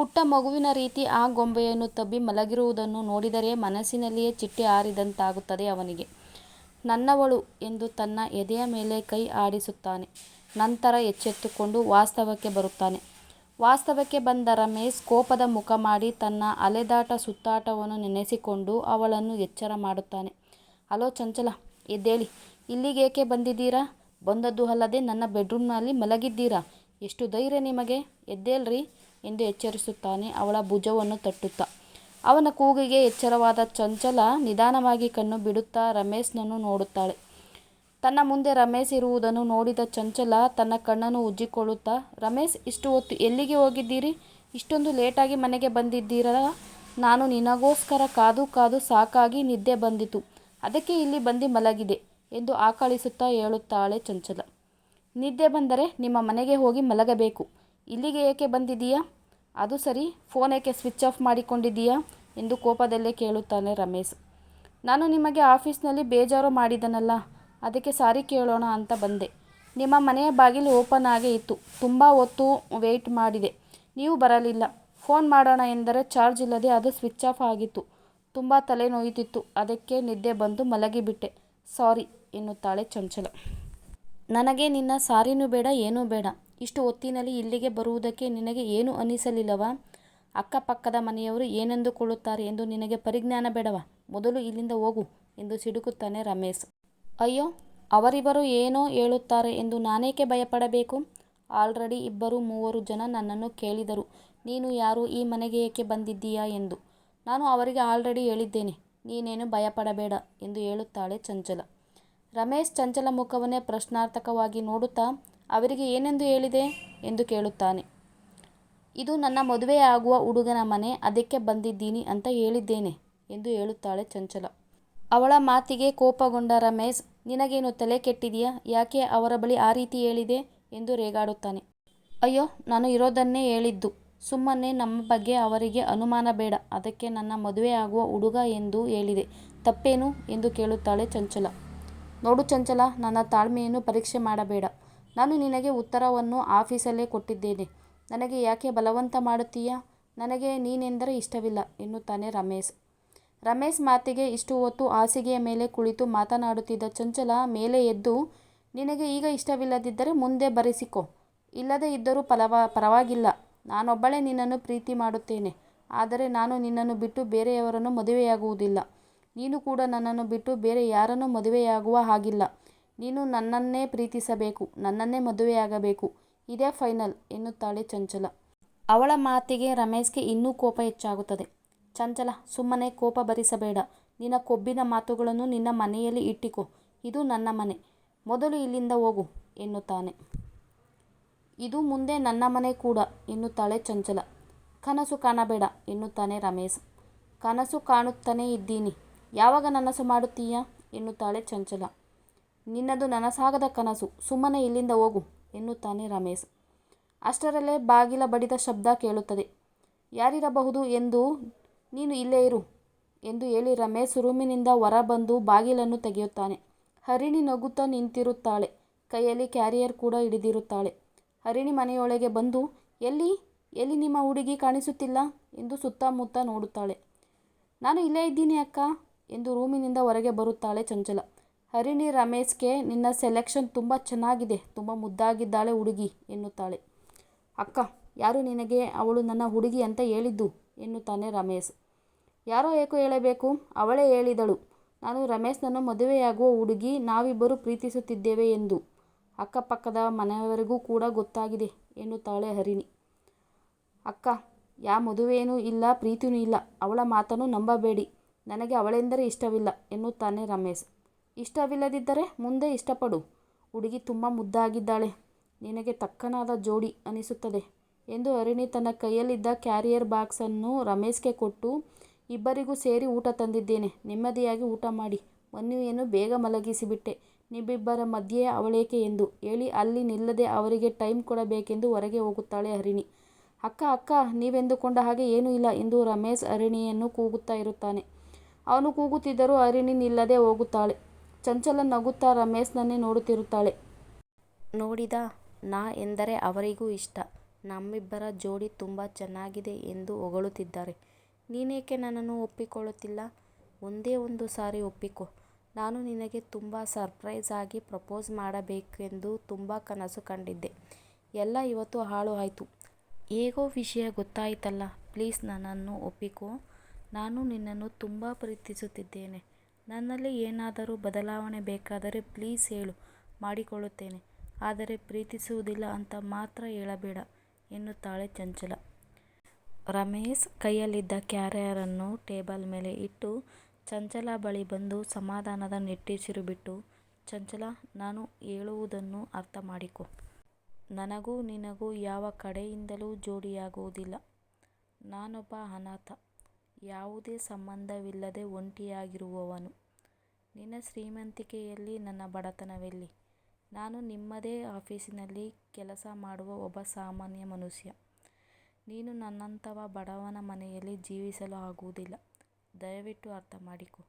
ಪುಟ್ಟ ಮಗುವಿನ ರೀತಿ ಆ ಗೊಂಬೆಯನ್ನು ತಬ್ಬಿ ಮಲಗಿರುವುದನ್ನು ನೋಡಿದರೆ ಮನಸ್ಸಿನಲ್ಲಿಯೇ ಚಿಟ್ಟೆ ಆರಿದಂತಾಗುತ್ತದೆ ಅವನಿಗೆ. ನನ್ನವಳು ಎಂದು ತನ್ನ ಎದೆಯ ಮೇಲೆ ಕೈ ಆಡಿಸುತ್ತಾನೆ. ನಂತರ ಎಚ್ಚೆತ್ತುಕೊಂಡು ವಾಸ್ತವಕ್ಕೆ ಬರುತ್ತಾನೆ. ವಾಸ್ತವಕ್ಕೆ ಬಂದ ರಮೇಶ್ ಕೋಪದ ಮುಖ ಮಾಡಿ ತನ್ನ ಅಲೆದಾಟ ಸುತ್ತಾಟವನ್ನು ನೆನೆಸಿಕೊಂಡು ಅವಳನ್ನು ಎಚ್ಚರ ಮಾಡುತ್ತಾನೆ. ಹಲೋ ಚಂಚಲ, ಎದ್ದೇಳಿ, ಇಲ್ಲಿಗೇಕೆ ಬಂದಿದ್ದೀರಾ? ಬಂದದ್ದು ಅಲ್ಲದೆ ನನ್ನ ಬೆಡ್ರೂಮ್ನಲ್ಲಿ ಮಲಗಿದ್ದೀರಾ? ಎಷ್ಟು ಧೈರ್ಯ ನಿಮಗೆ? ಎದ್ದೇಳ್ರಿ ಎಂದು ಎಚ್ಚರಿಸುತ್ತಾನೆ ಅವಳ ಭುಜವನ್ನು ತಟ್ಟುತ್ತಾ. ಅವನ ಕೂಗಿಗೆ ಎಚ್ಚರವಾದ ಚಂಚಲ ನಿಧಾನವಾಗಿ ಕಣ್ಣು ಬಿಡುತ್ತಾ ರಮೇಶ್ನನ್ನು ನೋಡುತ್ತಾಳೆ. ತನ್ನ ಮುಂದೆ ರಮೇಶ್ ಇರುವುದನ್ನು ನೋಡಿದ ಚಂಚಲ ತನ್ನ ಕಣ್ಣನ್ನು ಉಜ್ಜಿಕೊಳ್ಳುತ್ತಾ, ರಮೇಶ್ ಇಷ್ಟು ಹೊತ್ತು ಎಲ್ಲಿಗೆ ಹೋಗಿದ್ದೀರಿ? ಇಷ್ಟೊಂದು ಲೇಟಾಗಿ ಮನೆಗೆ ಬಂದಿದ್ದೀರಾ? ನಾನು ನಿನಗೋಸ್ಕರ ಕಾದು ಕಾದು ಸಾಕಾಗಿ ನಿದ್ದೆ ಬಂದಿತು ಅದಕ್ಕೆ ಇಲ್ಲಿ ಬಂದು ಮಲಗಿದೆ ಎಂದು ಆಕಳಿಸುತ್ತಾ ಹೇಳುತ್ತಾಳೆ ಚಂಚಲ. ನಿದ್ದೆ ಬಂದರೆ ನಿಮ್ಮ ಮನೆಗೆ ಹೋಗಿ ಮಲಗಬೇಕು. ಇಲ್ಲಿಗೆ ಏಕೆ ಬಂದಿದ್ದೀಯಾ? ಅದು ಸರಿ, ಫೋನ್ ಏಕೆ ಸ್ವಿಚ್ ಆಫ್ ಮಾಡಿಕೊಂಡಿದ್ದೀಯಾ ಎಂದು ಕೋಪದಲ್ಲೇ ಕೇಳುತ್ತಾನೆ ರಮೇಶ್. ನಾನು ನಿಮಗೆ ಆಫೀಸ್ನಲ್ಲಿ ಬೇಜಾರು ಮಾಡಿದನಲ್ಲ, ಅದಕ್ಕೆ ಸಾರಿ ಕೇಳೋಣ ಅಂತ ಬಂದೆ. ನಿಮ್ಮ ಮನೆಯ ಬಾಗಿಲು ಓಪನ್ ಆಗೇ ಇತ್ತು. ತುಂಬ ಹೊತ್ತು ವೆಯ್ಟ್ ಮಾಡಿದೆ ನೀವು ಬರಲಿಲ್ಲ. ಫೋನ್ ಮಾಡೋಣ ಎಂದರೆ ಚಾರ್ಜ್ ಇಲ್ಲದೆ ಅದು ಸ್ವಿಚ್ ಆಫ್ ಆಗಿತ್ತು. ತುಂಬ ತಲೆ ನೋಯುತ್ತಿತ್ತು ಅದಕ್ಕೆ ನಿದ್ದೆ ಬಂದು ಮಲಗಿಬಿಟ್ಟೆ ಸಾರಿ ಎನ್ನುತ್ತಾಳೆ ಚಂಚಲ. ನನಗೆ ನಿನ್ನ ಸಾರಿನೂ ಬೇಡ, ಏನೂ ಬೇಡ. ಇಷ್ಟು ಹೊತ್ತಿನಲ್ಲಿ ಇಲ್ಲಿಗೆ ಬರುವುದಕ್ಕೆ ನಿನಗೆ ಏನೂ ಅನ್ನಿಸಲಿಲ್ಲವಾ? ಅಕ್ಕಪಕ್ಕದ ಮನೆಯವರು ಏನೆಂದುಕೊಳ್ಳುತ್ತಾರೆ ಎಂದು ನಿನಗೆ ಪರಿಜ್ಞಾನ ಬೇಡವಾ? ಮೊದಲು ಇಲ್ಲಿಂದ ಹೋಗು ಎಂದು ಸಿಡುಕುತ್ತಾನೆ ರಮೇಶ್. ಅಯ್ಯೋ ಅವರಿವರು ಏನೋ ಹೇಳುತ್ತಾರೆ ಎಂದು ನಾನೇಕೆ ಭಯಪಡಬೇಕು? ಆಲ್ರೆಡಿ ಇಬ್ಬರು ಮೂವರು ಜನ ನನ್ನನ್ನು ಕೇಳಿದರು ನೀನು ಯಾರು ಈ ಮನೆಗೆ ಏಕೆ ಬಂದಿದ್ದೀಯಾ ಎಂದು. ನಾನು ಅವರಿಗೆ ಆಲ್ರೆಡಿ ಹೇಳಿದ್ದೇನೆ. ನೀನೇನು ಭಯಪಡಬೇಡ ಎಂದು ಹೇಳುತ್ತಾಳೆ ಚಂಚಲ. ರಮೇಶ್ ಚಂಚಲ ಮುಖವನ್ನೇ ಪ್ರಶ್ನಾರ್ಥಕವಾಗಿ ನೋಡುತ್ತಾ, ಅವರಿಗೆ ಏನೆಂದು ಹೇಳಿದೆ? ಎಂದು ಕೇಳುತ್ತಾನೆ. ಇದು ನನ್ನ ಮದುವೆಯಾಗುವ ಹುಡುಗನ ಮನೆ ಅದಕ್ಕೆ ಬಂದಿದ್ದೀನಿ ಅಂತ ಹೇಳಿದ್ದೇನೆ ಎಂದು ಹೇಳುತ್ತಾಳೆ ಚಂಚಲ. ಅವಳ ಮಾತಿಗೆ ಕೋಪಗೊಂಡ ರಮೇಶ್, ನಿನಗೇನು ತಲೆ ಕೆಟ್ಟಿದೆಯಾ? ಯಾಕೆ ಅವರ ಬಳಿ ಆ ರೀತಿ ಹೇಳಿದೆ ಎಂದು ರೇಗಾಡುತ್ತಾನೆ. ಅಯ್ಯೋ ನಾನು ಇರೋದನ್ನೇ ಹೇಳಿದ್ದು. ಸುಮ್ಮನೆ ನಮ್ಮ ಬಗ್ಗೆ ಅವರಿಗೆ ಅನುಮಾನ ಬೇಡ ಅದಕ್ಕೆ ನನ್ನ ಮದುವೆ ಆಗುವ ಹುಡುಗ ಎಂದು ಹೇಳಿದೆ ತಪ್ಪೇನು ಎಂದು ಕೇಳುತ್ತಾಳೆ ಚಂಚಲ. ನೋಡು ಚಂಚಲ ನನ್ನ ತಾಳ್ಮೆಯನ್ನು ಪರೀಕ್ಷೆ ಮಾಡಬೇಡ. ನಾನು ನಿನಗೆ ಉತ್ತರವನ್ನು ಆಫೀಸಲ್ಲೇ ಕೊಟ್ಟಿದ್ದೇನೆ. ನನಗೆ ಯಾಕೆ ಬಲವಂತ ಮಾಡುತ್ತೀಯಾ? ನನಗೆ ನೀನೆಂದರೆ ಇಷ್ಟವಿಲ್ಲ ಎನ್ನುತ್ತಾನೆ ರಮೇಶ್. ರಮೇಶ್ ಮಾತಿಗೆ ಇಷ್ಟು ಹೊತ್ತು ಹಾಸಿಗೆಯ ಮೇಲೆ ಕುಳಿತು ಮಾತನಾಡುತ್ತಿದ್ದ ಚಂಚಲ ಮೇಲೆ ಎದ್ದು, ನಿನಗೆ ಈಗ ಇಷ್ಟವಿಲ್ಲದಿದ್ದರೆ ಮುಂದೆ ಬರೆಸಿಕೊ ಇಲ್ಲದೇ ಇದ್ದರೂ ಪರವಾಗಿಲ್ಲ. ನಾನೊಬ್ಬಳೇ ನಿನ್ನನ್ನು ಪ್ರೀತಿ ಮಾಡುತ್ತೇನೆ. ಆದರೆ ನಾನು ನಿನ್ನನ್ನು ಬಿಟ್ಟು ಬೇರೆಯವರನ್ನು ಮದುವೆಯಾಗುವುದಿಲ್ಲ. ನೀನು ಕೂಡ ನನ್ನನ್ನು ಬಿಟ್ಟು ಬೇರೆ ಯಾರನ್ನು ಮದುವೆಯಾಗುವ ಹಾಗಿಲ್ಲ. ನೀನು ನನ್ನನ್ನೇ ಪ್ರೀತಿಸಬೇಕು, ನನ್ನನ್ನೇ ಮದುವೆಯಾಗಬೇಕು ಇದೇ ಫೈನಲ್, ಎನ್ನುತ್ತಾಳೆ ಚಂಚಲ. ಅವಳ ಮಾತಿಗೆ ರಮೇಶ್ಗೆ ಇನ್ನೂ ಕೋಪ ಹೆಚ್ಚಾಗುತ್ತದೆ. ಚಂಚಲ, ಸುಮ್ಮನೆ ಕೋಪ ಭರಿಸಬೇಡ. ನಿನ್ನ ಕೊಬ್ಬಿನ ಮಾತುಗಳನ್ನು ನಿನ್ನ ಮನೆಯಲ್ಲಿ ಇಟ್ಟಿಕೋ. ಇದು ನನ್ನ ಮನೆ. ಮೊದಲು ಇಲ್ಲಿಂದ ಹೋಗು, ಎನ್ನುತ್ತಾನೆ. ಇದು ಮುಂದೆ ನನ್ನ ಮನೆ ಕೂಡ, ಎನ್ನುತ್ತಾಳೆ ಚಂಚಲ. ಕನಸು ಕಾಣಬೇಡ, ಎನ್ನುತ್ತಾನೆ ರಮೇಶ್. ಕನಸು ಕಾಣುತ್ತನೇ ಇದ್ದೀನಿ. ಯಾವಾಗ ನನಸು ಮಾಡುತ್ತೀಯಾ? ಎನ್ನುತ್ತಾಳೆ ಚಂಚಲ. ನಿನ್ನದು ನನಸಾಗದ ಕನಸು. ಸುಮ್ಮನೆ ಇಲ್ಲಿಂದ ಹೋಗು ಎನ್ನುತ್ತಾನೆ ರಮೇಶ್. ಅಷ್ಟರಲ್ಲೇ ಬಾಗಿಲ ಬಡಿದ ಶಬ್ದ ಕೇಳುತ್ತದೆ. ಯಾರಿರಬಹುದು ಎಂದು ನೀನು ಇಲ್ಲೇ ಇರು ಎಂದು ಹೇಳಿ ರಮೇಶ್ ರೂಮಿನಿಂದ ಹೊರಬಂದು ಬಾಗಿಲನ್ನು ತೆಗೆಯುತ್ತಾನೆ. ಹರಿಣಿ ನಗುತ್ತಾ ನಿಂತಿರುತ್ತಾಳೆ. ಕೈಯಲ್ಲಿ ಕ್ಯಾರಿಯರ್ ಕೂಡ ಹಿಡಿದಿರುತ್ತಾಳೆ. ಹರಿಣಿ ಮನೆಯೊಳಗೆ ಬಂದು ಎಲ್ಲಿ, ಎಲ್ಲಿ ನಿಮ್ಮ ಹುಡುಗಿ ಕಾಣಿಸುತ್ತಿಲ್ಲ ಎಂದು ಸುತ್ತಮುತ್ತ ನೋಡುತ್ತಾಳೆ. ನಾನು ಇಲ್ಲೇ ಇದ್ದೀನಿ ಅಕ್ಕ ಎಂದು ರೂಮಿನಿಂದ ಹೊರಗೆ ಬರುತ್ತಾಳೆ ಚಂಚಲ. ಹರಿಣಿ ರಮೇಶ್ಗೆ ನಿನ್ನ ಸೆಲೆಕ್ಷನ್ ತುಂಬ ಚೆನ್ನಾಗಿದೆ, ತುಂಬ ಮುದ್ದಾಗಿದ್ದಾಳೆ ಹುಡುಗಿ ಎನ್ನುತ್ತಾಳೆ. ಅಕ್ಕ ಯಾರು ನಿನಗೆ ಅವಳು ನನ್ನ ಹುಡುಗಿ ಅಂತ ಹೇಳಿದ್ದು ಎನ್ನುತ್ತಾನೆ ರಮೇಶ್. ಯಾರೋ ಏಕೋ ಹೇಳಬೇಕು, ಅವಳೇ ಹೇಳಿದಳು ನಾನು ರಮೇಶ್ನನ್ನು ಮದುವೆಯಾಗುವ ಹುಡುಗಿ, ನಾವಿಬ್ಬರು ಪ್ರೀತಿಸುತ್ತಿದ್ದೇವೆ ಎಂದು. ಅಕ್ಕಪಕ್ಕದ ಮನೆಯವರಿಗೂ ಕೂಡ ಗೊತ್ತಾಗಿದೆ ಎನ್ನುತ್ತಾಳೆ ಹರಿಣಿ. ಅಕ್ಕ ಯಾ ಮದುವೆಯೂ ಇಲ್ಲ ಪ್ರೀತಿಯೂ ಇಲ್ಲ, ಅವಳ ಮಾತನ್ನು ನಂಬಬೇಡಿ, ನನಗೆ ಅವಳೆಂದರೆ ಇಷ್ಟವಿಲ್ಲ ಎನ್ನುತ್ತಾನೆ ರಮೇಶ್. ಇಷ್ಟವಿಲ್ಲದಿದ್ದರೆ ಮುಂದೆ ಇಷ್ಟಪಡು, ಹುಡುಗಿ ತುಂಬ ಮುದ್ದಾಗಿದ್ದಾಳೆ, ನಿನಗೆ ತಕ್ಕನಾದ ಜೋಡಿ ಅನಿಸುತ್ತದೆ ಎಂದು ಹರಿಣಿ ತನ್ನ ಕೈಯಲ್ಲಿದ್ದ ಕ್ಯಾರಿಯರ್ ಬಾಕ್ಸನ್ನು ರಮೇಶ್ಗೆ ಕೊಟ್ಟು, ಇಬ್ಬರಿಗೂ ಸೇರಿ ಊಟ ತಂದಿದ್ದೇನೆ, ನೆಮ್ಮದಿಯಾಗಿ ಊಟ ಮಾಡಿ, ಮನ್ಯುವನ್ನು ಬೇಗ ಮಲಗಿಸಿಬಿಟ್ಟೆ, ನಿಮ್ಮಿಬ್ಬರ ಮಧ್ಯೆ ಅವಳೇಕೆ ಎಂದು ಹೇಳಿ ಅಲ್ಲಿ ನಿಲ್ಲದೆ ಅವರಿಗೆ ಟೈಮ್ ಕೊಡಬೇಕೆಂದು ಹೊರಗೆ ಹೋಗುತ್ತಾಳೆ ಹರಿಣಿ. ಅಕ್ಕ ಅಕ್ಕ ನೀವೆಂದುಕೊಂಡ ಹಾಗೆ ಏನೂ ಇಲ್ಲ ಎಂದು ರಮೇಶ್ ಹರಿಣಿಯನ್ನು ಕೂಗುತ್ತಾ ಇರುತ್ತಾನೆ. ಅವನು ಕೂಗುತ್ತಿದ್ದರೂ ಹರಿಣಿ ನಿಲ್ಲದೆ ಹೋಗುತ್ತಾಳೆ. ಚಂಚಲ ನಗುತ್ತಾ ರಮೇಶ್ನನ್ನೇ ನೋಡುತ್ತಿರುತ್ತಾಳೆ. ನೋಡಿದ ನಾ ಎಂದರೆ ಅವರಿಗೂ ಇಷ್ಟ, ನಮ್ಮಿಬ್ಬರ ಜೋಡಿ ತುಂಬಾ ಚೆನ್ನಾಗಿದೆ ಎಂದು ಹೊಗಳುತ್ತಿದ್ದಾರೆ, ನೀನೇಕೆ ನನ್ನನ್ನು ಒಪ್ಪಿಕೊಳ್ಳುತ್ತಿಲ್ಲ, ಒಂದೇ ಒಂದು ಸಾರಿ ಒಪ್ಪಿಕೊ. ನಾನು ನಿನಗೆ ತುಂಬಾ ಸರ್ಪ್ರೈಸ್ ಆಗಿ ಪ್ರಪೋಸ್ ಮಾಡಬೇಕೆಂದು ತುಂಬಾ ಕನಸು ಕಂಡಿದ್ದೆ, ಎಲ್ಲ ಇವತ್ತು ಹಾಳು ಆಯ್ತು. ಹೇಗೋ ವಿಷಯ ಗೊತ್ತಾಯಿತಲ್ಲ. ಪ್ಲೀಸ್ ನನ್ನನ್ನು ಒಪ್ಪಿಕೋ, ನಾನು ನಿನ್ನನ್ನು ತುಂಬಾ ಪ್ರೀತಿಸುತ್ತಿದ್ದೇನೆ, ನನ್ನಲ್ಲಿ ಏನಾದರೂ ಬದಲಾವಣೆ ಬೇಕಾದರೆ ಪ್ಲೀಸ್ ಹೇಳು ಮಾಡಿಕೊಳ್ಳುತ್ತೇನೆ, ಆದರೆ ಪ್ರೀತಿಸುವುದಿಲ್ಲ ಅಂತ ಮಾತ್ರ ಹೇಳಬೇಡ ಎನ್ನುತ್ತಾಳೆ ಚಂಚಲ. ರಮೇಶ್ ಕೈಯಲ್ಲಿದ್ದ ಕ್ಯಾರಿಯರನ್ನು ಟೇಬಲ್ ಮೇಲೆ ಇಟ್ಟು ಚಂಚಲ ಬಳಿ ಬಂದು ಸಮಾಧಾನದ ನೆಟ್ಟಿಸಿರು ಬಿಟ್ಟು, ಚಂಚಲ ನಾನು ಹೇಳುವುದನ್ನು ಅರ್ಥ ಮಾಡಿಕೊ. ನನಗೂ ನಿನಗೂ ಯಾವ ಕಡೆಯಿಂದಲೂ ಜೋಡಿಯಾಗುವುದಿಲ್ಲ, ನಾನೊಬ್ಬ ಅನಾಥ, ಯಾವುದೇ ಸಂಬಂಧವಿಲ್ಲದೆ ಒಂಟಿಯಾಗಿರುವವನು, ನಿನ್ನ ಶ್ರೀಮಂತಿಕೆಯಲ್ಲಿ ನನ್ನ ಬಡತನವೆಲ್ಲಿ, ನಾನು ನಿಮ್ಮದೇ ಆಫೀಸಿನಲ್ಲಿ ಕೆಲಸ ಮಾಡುವ ಒಬ್ಬ ಸಾಮಾನ್ಯ ಮನುಷ್ಯ, ನೀನು ನನ್ನಂಥವ ಬಡವನ ಮನೆಯಲ್ಲಿ ಜೀವಿಸಲು ಆಗುವುದಿಲ್ಲ, ದಯವಿಟ್ಟು ಅರ್ಥ ಮಾಡಿಕೊ.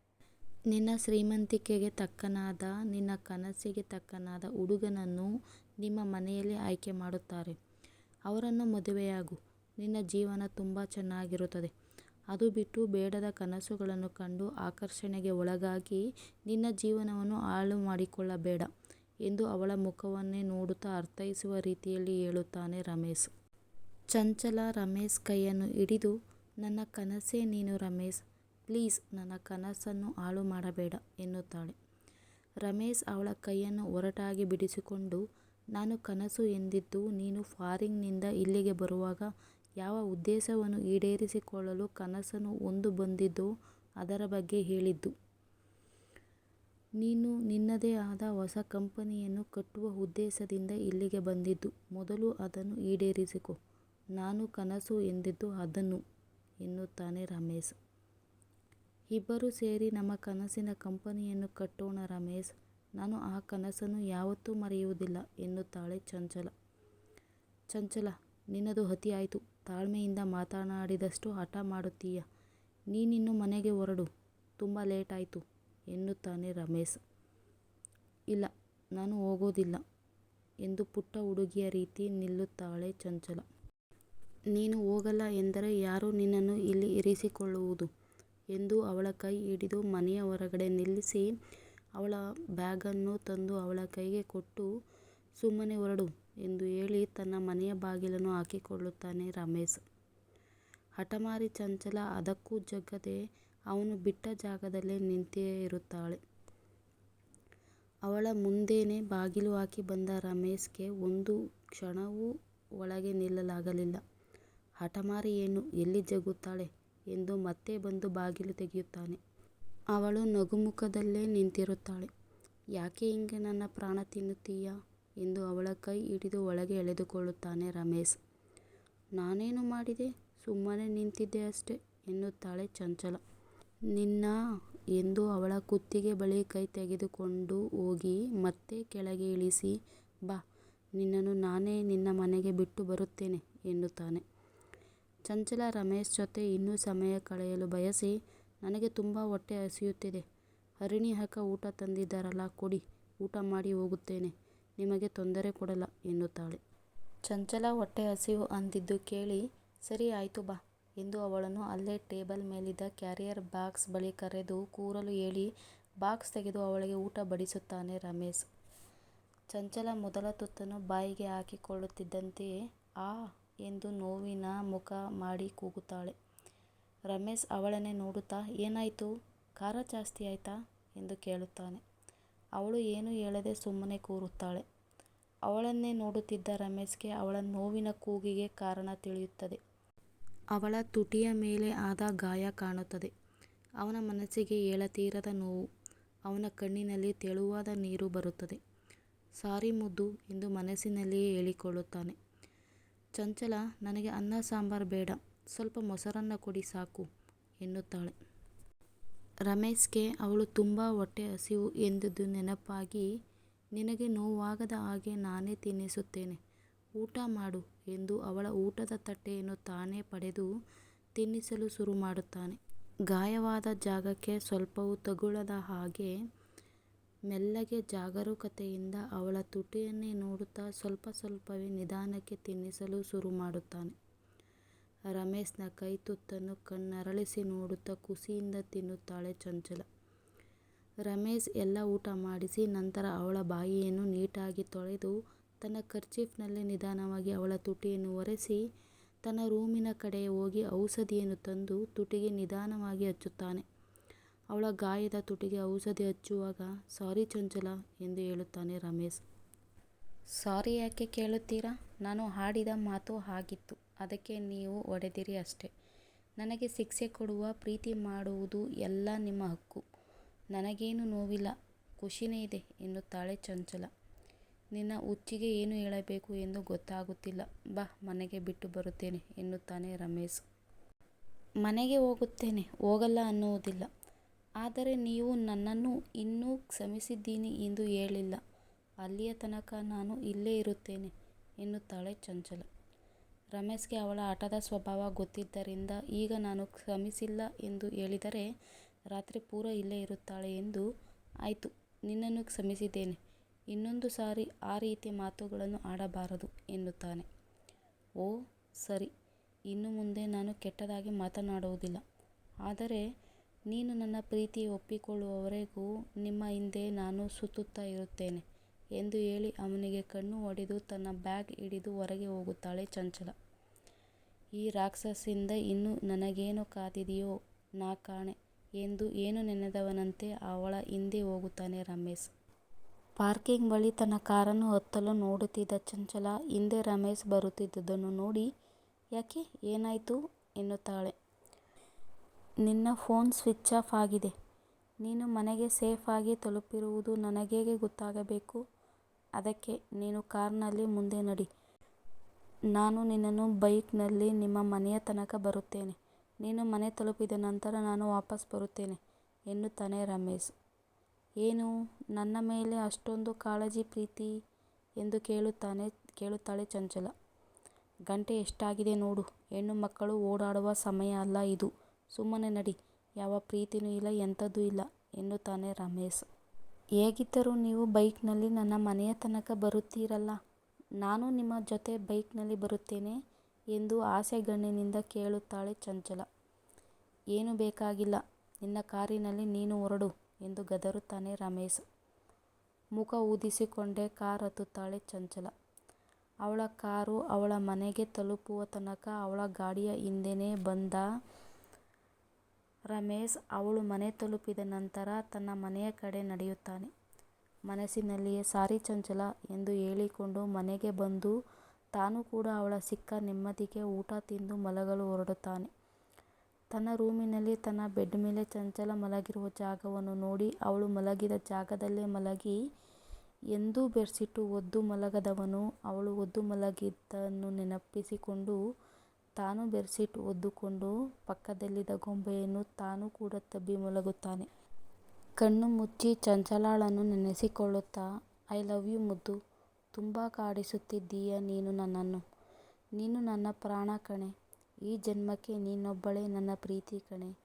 ನಿನ್ನ ಶ್ರೀಮಂತಿಕೆಗೆ ತಕ್ಕನಾದ, ನಿನ್ನ ಕನಸಿಗೆ ತಕ್ಕನಾದ ಹುಡುಗನನ್ನು ನಿಮ್ಮ ಮನೆಯಲ್ಲಿ ಆಯ್ಕೆ ಮಾಡುತ್ತಾರೆ, ಅವರನ್ನು ಮದುವೆಯಾಗು, ನಿನ್ನ ಜೀವನ ತುಂಬಾ ಚೆನ್ನಾಗಿರುತ್ತದೆ, ಅದು ಬಿಟ್ಟು ಬೇಡದ ಕನಸುಗಳನ್ನು ಕಂಡು ಆಕರ್ಷಣೆಗೆ ಒಳಗಾಗಿ ನಿನ್ನ ಜೀವನವನ್ನು ಹಾಳು ಮಾಡಿಕೊಳ್ಳಬೇಡ ಎಂದು ಅವಳ ಮುಖವನ್ನೇ ನೋಡುತ್ತಾ ಅರ್ಥೈಸುವ ರೀತಿಯಲ್ಲಿ ಹೇಳುತ್ತಾನೆ ರಮೇಶ್. ಚಂಚಲ ರಮೇಶ್ ಕೈಯನ್ನು ಹಿಡಿದು ನನ್ನ ಕನಸೇ ನೀನು ರಮೇಶ್, ಪ್ಲೀಸ್ ನನ್ನ ಕನಸನ್ನು ಹಾಳು ಮಾಡಬೇಡ ಎನ್ನುತ್ತಾಳೆ. ರಮೇಶ್ ಅವಳ ಕೈಯನ್ನು ಒರಟಾಗಿ ಬಿಡಿಸಿಕೊಂಡು, ನಾನು ಕನಸು ಎಂದಿದ್ದು ನೀನು ಫಾರಿನ್ನಿಂದ ಇಲ್ಲಿಗೆ ಬರುವಾಗ ಯಾವ ಉದ್ದೇಶವನ್ನು ಈಡೇರಿಸಿಕೊಳ್ಳಲು ಕನಸನ್ನು ಒಂದು ಬಂದಿದ್ದೋ ಅದರ ಬಗ್ಗೆ ಹೇಳಿದ್ದು. ನೀನು ನಿನ್ನದೇ ಆದ ಹೊಸ ಕಂಪನಿಯನ್ನು ಕಟ್ಟುವ ಉದ್ದೇಶದಿಂದ ಇಲ್ಲಿಗೆ ಬಂದಿದ್ದು, ಮೊದಲು ಅದನ್ನು ಈಡೇರಿಸಿಕೊ ನಾನು ಕನಸು ಎಂದಿದ್ದು ಅದನ್ನು ಎನ್ನುತ್ತಾನೆ ರಮೇಶ್. ಇಬ್ಬರೂ ಸೇರಿ ನಮ್ಮ ಕನಸಿನ ಕಂಪನಿಯನ್ನು ಕಟ್ಟೋಣ ರಮೇಶ್, ನಾನು ಆ ಕನಸನ್ನು ಯಾವತ್ತೂ ಮರೆಯುವುದಿಲ್ಲ ಎನ್ನುತ್ತಾಳೆ ಚಂಚಲ. ಚಂಚಲ ನಿನ್ನದು ಅತಿ ತಾಳ್ಮೆಯಿಂದ ಮಾತನಾಡಿದಷ್ಟು ಹಠ ಮಾಡುತ್ತೀಯ, ನೀನಿನ್ನು ಮನೆಗೆ ಹೊರಡು, ತುಂಬ ಲೇಟ್ ಆಯ್ತು ಎನ್ನುತ್ತಾನೆ ರಮೇಶ್. ಇಲ್ಲ ನಾನು ಹೋಗೋದಿಲ್ಲ ಎಂದು ಪುಟ್ಟ ಹುಡುಗಿಯ ರೀತಿ ನಿಲ್ಲುತ್ತಾಳೆ ಚಂಚಲ. ನೀನು ಹೋಗಲ್ಲ ಎಂದರೆ ಯಾರು ನಿನ್ನನ್ನು ಇಲ್ಲಿ ಇರಿಸಿಕೊಳ್ಳುವುದು ಎಂದು ಅವಳ ಕೈ ಹಿಡಿದು ಮನೆಯ ಹೊರಗಡೆ ನಿಲ್ಲಿಸಿ, ಅವಳ ಬ್ಯಾಗನ್ನು ತಂದು ಅವಳ ಕೈಗೆ ಕೊಟ್ಟು, ಸುಮ್ಮನೆ ಹೊರಡು ಎಂದು ಹೇಳಿ ತನ್ನ ಮನೆಯ ಬಾಗಿಲನ್ನು ಹಾಕಿಕೊಳ್ಳುತ್ತಾನೆ ರಮೇಶ್. ಹಠಮಾರಿ ಚಂಚಲ ಅದಕ್ಕೂ ಜಗ್ಗದೆ ಅವನು ಬಿಟ್ಟ ಜಾಗದಲ್ಲೇ ನಿಂತೇ ಇರುತ್ತಾಳೆ. ಅವಳ ಮುಂದೇನೆ ಬಾಗಿಲು ಹಾಕಿ ಬಂದ ರಮೇಶ್ಗೆ ಒಂದು ಕ್ಷಣವೂ ಒಳಗೆ ನಿಲ್ಲಲಾಗಲಿಲ್ಲ. ಹಠಮಾರಿ ಏನು, ಎಲ್ಲಿ ಜಗ್ಗುತ್ತಾಳೆ ಎಂದು ಮತ್ತೆ ಬಂದು ಬಾಗಿಲು ತೆಗೆಯುತ್ತಾನೆ. ಅವಳು ನಗುಮುಖದಲ್ಲೇ ನಿಂತಿರುತ್ತಾಳೆ. ಯಾಕೆ ಹಿಂಗೆ ನನ್ನ ಪ್ರಾಣ ತಿನ್ನುತ್ತೀಯ ಎಂದು ಅವಳ ಕೈ ಹಿಡಿದು ಒಳಗೆ ಎಳೆದುಕೊಳ್ಳುತ್ತಾನೆ ರಮೇಶ್. ನಾನೇನು ಮಾಡಿದೆ, ಸುಮ್ಮನೆ ನಿಂತಿದ್ದೆ ಅಷ್ಟೇ ಎನ್ನುತ್ತಾಳೆ ಚಂಚಲ. ನಿನ್ನ ಎಂದು ಅವಳ ಕುತ್ತಿಗೆ ಬಳಿ ಕೈ ತೆಗೆದುಕೊಂಡು ಹೋಗಿ ಮತ್ತೆ ಕೆಳಗೆ ಇಳಿಸಿ, ಬಾ ನಿನ್ನನ್ನು ನಾನೇ ನಿನ್ನ ಮನೆಗೆ ಬಿಟ್ಟು ಬರುತ್ತೇನೆ ಎನ್ನುತ್ತಾನೆ. ಚಂಚಲ ರಮೇಶ್ ಜೊತೆ ಇನ್ನೂ ಸಮಯ ಕಳೆಯಲು ಬಯಸಿ, ನನಗೆ ತುಂಬ ಹೊಟ್ಟೆ ಹಸಿಯುತ್ತಿದೆ. ಹರಿಣಿ ಹಾಕ ಊಟ ತಂದಿದ್ದಾರಲ್ಲ ಕೊಡಿ, ಊಟ ಮಾಡಿ ಹೋಗುತ್ತೇನೆ. ನಿಮಗೆ ತೊಂದರೆ ಕೊಡಲ್ಲ ಎನ್ನುತ್ತಾಳೆ. ಚಂಚಲ ಹೊಟ್ಟೆ ಹಸಿವು ಅಂದಿದ್ದು ಕೇಳಿ ಸರಿ ಆಯ್ತು ಬಾ ಎಂದು ಅವಳನ್ನು ಅಲ್ಲೇ ಟೇಬಲ್ ಮೇಲಿದ್ದ ಕ್ಯಾರಿಯರ್ ಬಾಕ್ಸ್ ಬಳಿ ಕರೆದು ಕೂರಲು ಹೇಳಿ ಬಾಕ್ಸ್ ತೆಗೆದು ಅವಳಿಗೆ ಊಟ ಬಡಿಸುತ್ತಾನೆ ರಮೇಶ್. ಚಂಚಲ ಮೊದಲ ತುತ್ತನ್ನು ಬಾಯಿಗೆ ಹಾಕಿಕೊಳ್ಳುತ್ತಿದ್ದಂತೆಯೇ ಆ ಎಂದು ನೋವಿನ ಮುಖ ಮಾಡಿ ಕೂಗುತ್ತಾಳೆ. ರಮೇಶ್ ಅವಳನ್ನೇ ನೋಡುತ್ತಾ ಏನಾಯ್ತು, ಖಾರ ಜಾಸ್ತಿ ಆಯ್ತಾ ಎಂದು ಕೇಳುತ್ತಾನೆ. ಅವಳು ಏನೂ ಹೇಳದೆ ಸುಮ್ಮನೆ ಕೂರುತ್ತಾಳೆ. ಅವಳನ್ನೇ ನೋಡುತ್ತಿದ್ದ ರಮೇಶ್ಗೆ ಅವಳ ನೋವಿನ ಕೂಗಿಗೆ ಕಾರಣ ತಿಳಿಯುತ್ತದೆ. ಅವಳ ತುಟಿಯ ಮೇಲೆ ಆದ ಗಾಯ ಕಾಣುತ್ತದೆ. ಅವನ ಮನಸ್ಸಿಗೆ ಏಳತೀರದ ನೋವು. ಅವನ ಕಣ್ಣಿನಲ್ಲಿ ತೆಳುವಾದ ನೀರು ಬರುತ್ತದೆ. ಸಾರಿ ಮುದ್ದು ಎಂದು ಮನಸ್ಸಿನಲ್ಲಿಯೇ ಹೇಳಿಕೊಳ್ಳುತ್ತಾನೆ. ಚಂಚಲ ನನಗೆ ಅನ್ನ ಸಾಂಬಾರ್ ಬೇಡ, ಸ್ವಲ್ಪ ಮೊಸರನ್ನ ಕೊಡಿ ಸಾಕು ಎನ್ನುತ್ತಾಳೆ. ರಮೇಶ್ಗೆ ಅವಳು ತುಂಬ ಹೊಟ್ಟೆ ಹಸಿವು ಎಂದದ್ದು ನೆನಪಾಗಿ ನಿನಗೆ ನೋವಾಗದ ಹಾಗೆ ನಾನೇ ತಿನ್ನಿಸುತ್ತೇನೆ, ಊಟ ಮಾಡು ಎಂದು ಅವಳ ಊಟದ ತಟ್ಟೆಯನ್ನು ತಾನೇ ಪಡೆದು ತಿನ್ನಿಸಲು ಶುರು ಮಾಡುತ್ತಾನೆ. ಗಾಯವಾದ ಜಾಗಕ್ಕೆ ಸ್ವಲ್ಪವೂ ತಗುಳದ ಹಾಗೆ ಮೆಲ್ಲಗೆ ಜಾಗರೂಕತೆಯಿಂದ ಅವಳ ತುಟಿಯನ್ನೇ ನೋಡುತ್ತಾ ಸ್ವಲ್ಪ ಸ್ವಲ್ಪವೇ ನಿಧಾನಕ್ಕೆ ತಿನ್ನಿಸಲು ಶುರು ಮಾಡುತ್ತಾನೆ. ರಮೇಶ್ನ ಕೈ ತುತ್ತನ್ನು ಕಣ್ಣರಳಿಸಿ ನೋಡುತ್ತಾ ಖುಷಿಯಿಂದ ತಿನ್ನುತ್ತಾಳೆ ಚಂಚಲ. ರಮೇಶ್ ಎಲ್ಲ ಊಟ ಮಾಡಿಸಿ ನಂತರ ಅವಳ ಬಾಯಿಯನ್ನು ನೀಟಾಗಿ ತೊಳೆದು ತನ್ನ ಕರ್ಚೀಫ್ನಲ್ಲಿ ನಿಧಾನವಾಗಿ ಅವಳ ತುಟಿಯನ್ನು ಒರೆಸಿ ತನ್ನ ರೂಮಿನ ಕಡೆ ಹೋಗಿ ಔಷಧಿಯನ್ನು ತಂದು ತುಟಿಗೆ ನಿಧಾನವಾಗಿ ಹಚ್ಚುತ್ತಾನೆ. ಅವಳ ಗಾಯದ ತುಟಿಗೆ ಔಷಧಿ ಹಚ್ಚುವಾಗ ಸಾರಿ ಚಂಚಲ ಎಂದು ಹೇಳುತ್ತಾನೆ ರಮೇಶ್. ಸಾರಿ ಯಾಕೆ ಕೇಳುತ್ತೀರಾ, ನಾನು ಹಾಡಿದ ಮಾತು ಹಾಗಿತ್ತು ಅದಕ್ಕೆ ನೀವು ಹೊಡೆದಿರಿ ಅಷ್ಟೇ. ನನಗೆ ಶಿಕ್ಷೆ ಕೊಡುವ, ಪ್ರೀತಿ ಮಾಡುವುದು ಎಲ್ಲ ನಿಮ್ಮ ಹಕ್ಕು. ನನಗೇನೂ ನೋವಿಲ್ಲ, ಖುಷಿನೇ ಇದೆ ಎನ್ನುತ್ತಾಳೆ ಚಂಚಲ. ನಿನ್ನ ಹುಚ್ಚಿಗೆ ಏನು ಹೇಳಬೇಕು ಎಂದು ಗೊತ್ತಾಗುತ್ತಿಲ್ಲ, ಬಾ ಮನೆಗೆ ಬಿಟ್ಟು ಬರುತ್ತೇನೆ ಎನ್ನುತ್ತಾನೆ ರಮೇಶ್. ಮನೆಗೆ ಹೋಗುತ್ತೇನೆ, ಹೋಗಲ್ಲ ಅನ್ನುವುದಿಲ್ಲ. ಆದರೆ ನೀವು ನನ್ನನ್ನು ಇನ್ನೂ ಕ್ಷಮಿಸಿದ್ದೀನಿ ಎಂದು ಹೇಳಿಲ್ಲ, ಅಲ್ಲಿಯ ತನಕ ನಾನು ಇಲ್ಲೇ ಇರುತ್ತೇನೆ ಎನ್ನುತ್ತಾಳೆ ಚಂಚಲ. ರಮೇಶ್ಗೆ ಅವಳ ಆಟದ ಸ್ವಭಾವ ಗೊತ್ತಿದ್ದರಿಂದ ಈಗ ನಾನು ಕ್ಷಮಿಸಿಲ್ಲ ಎಂದು ಹೇಳಿದರೆ ರಾತ್ರಿ ಪೂರ ಇಲ್ಲೇ ಇರುತ್ತಾಳೆ ಎಂದು ಆಯಿತು ನಿನ್ನನ್ನು ಕ್ಷಮಿಸಿದ್ದೇನೆ, ಇನ್ನೊಂದು ಸಾರಿ ಆ ರೀತಿಯ ಮಾತುಗಳನ್ನು ಆಡಬಾರದು ಎನ್ನುತ್ತಾನೆ. ಓ ಸರಿ, ಇನ್ನು ಮುಂದೆ ನಾನು ಕೆಟ್ಟದಾಗಿ ಮಾತನಾಡುವುದಿಲ್ಲ. ಆದರೆ ನೀನು ನನ್ನ ಪ್ರೀತಿ ಒಪ್ಪಿಕೊಳ್ಳುವವರೆಗೂ ನಿಮ್ಮ ಹಿಂದೆ ನಾನು ಸುತ್ತುತ್ತಾ ಇರುತ್ತೇನೆ ಎಂದು ಹೇಳಿ ಅವನಿಗೆ ಕಣ್ಣು ಹೊಡೆದು ತನ್ನ ಬ್ಯಾಗ್ ಹಿಡಿದು ಹೊರಗೆ ಹೋಗುತ್ತಾಳೆ ಚಂಚಲ. ಈ ರಾಕ್ಷಸಿಂದ ಇನ್ನು ನನಗೇನು ಕಾದಿದೆಯೋ ನಾ ಕಾಣೆ ಎಂದು ಏನು ನೆನೆದವನಂತೆ ಅವಳ ಹಿಂದೆ ಹೋಗುತ್ತಾನೆ ರಮೇಶ್. ಪಾರ್ಕಿಂಗ್ ಬಳಿ ತನ್ನ ಕಾರನ್ನು ಹತ್ತಲು ನೋಡುತ್ತಿದ್ದ ಚಂಚಲ ಹಿಂದೆ ರಮೇಶ್ ಬರುತ್ತಿದ್ದುದನ್ನು ನೋಡಿ ಯಾಕೆ? ಏನಾಯ್ತು? ಎನ್ನುತ್ತಾಳೆ. ನಿನ್ನ ಫೋನ್ ಸ್ವಿಚ್ ಆಫ್ ಆಗಿದೆ, ನೀನು ಮನೆಗೆ ಸೇಫ್ ಆಗಿ ತಲುಪಿರುವುದು ನನಗೇಗೆ ಗೊತ್ತಾಗಬೇಕು, ಅದಕ್ಕೆ ನೀನು ಕಾರ್ನಲ್ಲಿ ಮುಂದೆ ನಡಿ, ನಾನು ನಿನ್ನನ್ನು ಬೈಕ್ನಲ್ಲಿ ನಿಮ್ಮ ಮನೆಯ ತನಕ ಬರುತ್ತೇನೆ, ನೀನು ಮನೆ ತಲುಪಿದ ನಂತರ ನಾನು ವಾಪಸ್ ಬರುತ್ತೇನೆ ಎನ್ನುತ್ತಾನೆ ರಮೇಶ್. ಏನು ನನ್ನ ಮೇಲೆ ಅಷ್ಟೊಂದು ಕಾಳಜಿ ಪ್ರೀತಿ ಎಂದು ಕೇಳುತ್ತಾಳೆ ಚಂಚಲ. ಗಂಟೆ ಎಷ್ಟಾಗಿದೆ ನೋಡು, ಹೆಣ್ಣು ಮಕ್ಕಳು ಓಡಾಡುವ ಸಮಯ ಅಲ್ಲ ಇದು, ಸುಮ್ಮನೆ ನಡಿ, ಯಾವ ಪ್ರೀತಿನೂ ಇಲ್ಲ ಎಂಥದೂ ಇಲ್ಲ ಎನ್ನುತ್ತಾನೆ ರಮೇಶ್. ಹೇಗಿದ್ದರೂ ನೀವು ಬೈಕ್ನಲ್ಲಿ ನನ್ನ ಮನೆಯ ತನಕ ಬರುತ್ತೀರಲ್ಲ, ನಾನು ನಿಮ್ಮ ಜೊತೆ ಬೈಕ್ನಲ್ಲಿ ಬರುತ್ತೇನೆ ಎಂದು ಆಸೆಗಣ್ಣಿನಿಂದ ಕೇಳುತ್ತಾಳೆ ಚಂಚಲ. ಏನೂ ಬೇಕಾಗಿಲ್ಲ, ನಿನ್ನ ಕಾರಿನಲ್ಲಿ ನೀನು ಹೊರಡು ಎಂದು ಗದರುತ್ತಾನೆ ರಮೇಶ್. ಮುಖ ಊದಿಸಿಕೊಂಡೇ ಕಾರ್ ಹತ್ತುತ್ತಾಳೆ ಚಂಚಲ. ಅವಳ ಕಾರು ಅವಳ ಮನೆಗೆ ತಲುಪುವ ತನಕ ಅವಳ ಗಾಡಿಯ ಹಿಂದೆನೇ ಬಂದ ರಮೇಶ್ ಅವಳು ಮನೆ ತಲುಪಿದ ನಂತರ ತನ್ನ ಮನೆಯ ಕಡೆ ನಡೆಯುತ್ತಾನೆ. ಮನಸ್ಸಿನಲ್ಲಿಯೇ ಸಾರಿ ಚಂಚಲ ಎಂದು ಹೇಳಿಕೊಂಡು ಮನೆಗೆ ಬಂದು ತಾನು ಕೂಡ ಅವಳ ಸಿಕ್ಕ ನೆಮ್ಮದಿಗೆ ಊಟ ತಿಂದು ಮಲಗಲು ಹೊರಡುತ್ತಾನೆ. ತನ್ನ ರೂಮಿನಲ್ಲಿ ತನ್ನ ಬೆಡ್ ಮೇಲೆ ಚಂಚಲ ಮಲಗಿರುವ ಜಾಗವನ್ನು ನೋಡಿ ಅವಳು ಮಲಗಿದ ಜಾಗದಲ್ಲೇ ಮಲಗಿ ಎಂದೂ ಬೆರೆಸಿಟ್ಟು ಒದ್ದು ಮಲಗದವನು ಅವಳು ಒದ್ದು ಮಲಗಿದ್ದನ್ನು ನೆನಪಿಸಿಕೊಂಡು ತಾನೂ ಬೆರೆಸಿಟ್ಟು ಒದ್ದುಕೊಂಡು ಪಕ್ಕದಲ್ಲಿದ್ದ ಗೊಂಬೆಯನ್ನು ತಾನೂ ಕೂಡ ತಬ್ಬಿ ಮಲಗುತ್ತಾನೆ. ಕಣ್ಣು ಮುಚ್ಚಿ ಚಂಚಲಳನ್ನು ನೆನೆಸಿಕೊಳ್ಳುತ್ತಾ ಐ ಲವ್ ಯು ಮುದ್ದು, ತುಂಬ ಕಾಡಿಸುತ್ತಿದ್ದೀಯ ನೀನು ನನ್ನನ್ನು, ನೀನು ನನ್ನ ಪ್ರಾಣ ಕಣೆ ಈ ಜನ್ಮಕ್ಕೆ ನೀನೊಬ್ಬಳೇ ನನ್ನ ಪ್ರೀತಿ ಕಣೆ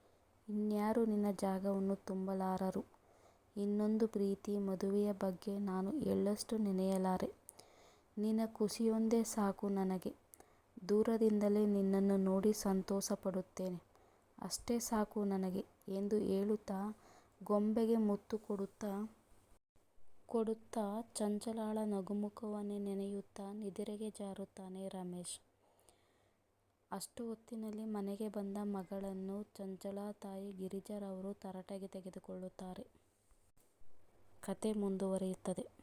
ಇನ್ಯಾರು ನಿನ್ನ ಜಾಗವನ್ನು ತುಂಬಲಾರರು. ಇನ್ನೊಂದು ಪ್ರೀತಿ ಮದುವೆಯ ಬಗ್ಗೆ ನಾನು ಎಳ್ಳಷ್ಟು ನೆನೆಯಲಾರೆ. ನಿನ್ನ ಖುಷಿಯೊಂದೇ ಸಾಕು ನನಗೆ. ದೂರದಿಂದಲೇ ನಿನ್ನನ್ನು ನೋಡಿ ಸಂತೋಷಪಡುತ್ತೇನೆ. ಅಷ್ಟೇ ಸಾಕು ನನಗೆ ಎಂದು ಹೇಳುತ್ತಾ ಗೊಂಬೆಗೆ ಮುತ್ತು ಕೊಡುತ್ತಾ ಕೊಡುತ್ತಾ ಚಂಚಲಳ ನಗುಮುಖವನ್ನೇ ನೆನೆಯುತ್ತಾ ನಿದಿರೆಗೆ ಜಾರುತ್ತಾನೆ ರಮೇಶ್. ಅಷ್ಟು ಹೊತ್ತಿನಲ್ಲಿ ಮನೆಗೆ ಬಂದ ಮಗಳನ್ನು ಚಂಚಲಾ ತಾಯಿ ಗಿರಿಜಾರವರು ತರಾಟೆಗೆ ತೆಗೆದುಕೊಳ್ಳುತ್ತಾರೆ. ಕಥೆ ಮುಂದುವರಿಯುತ್ತದೆ.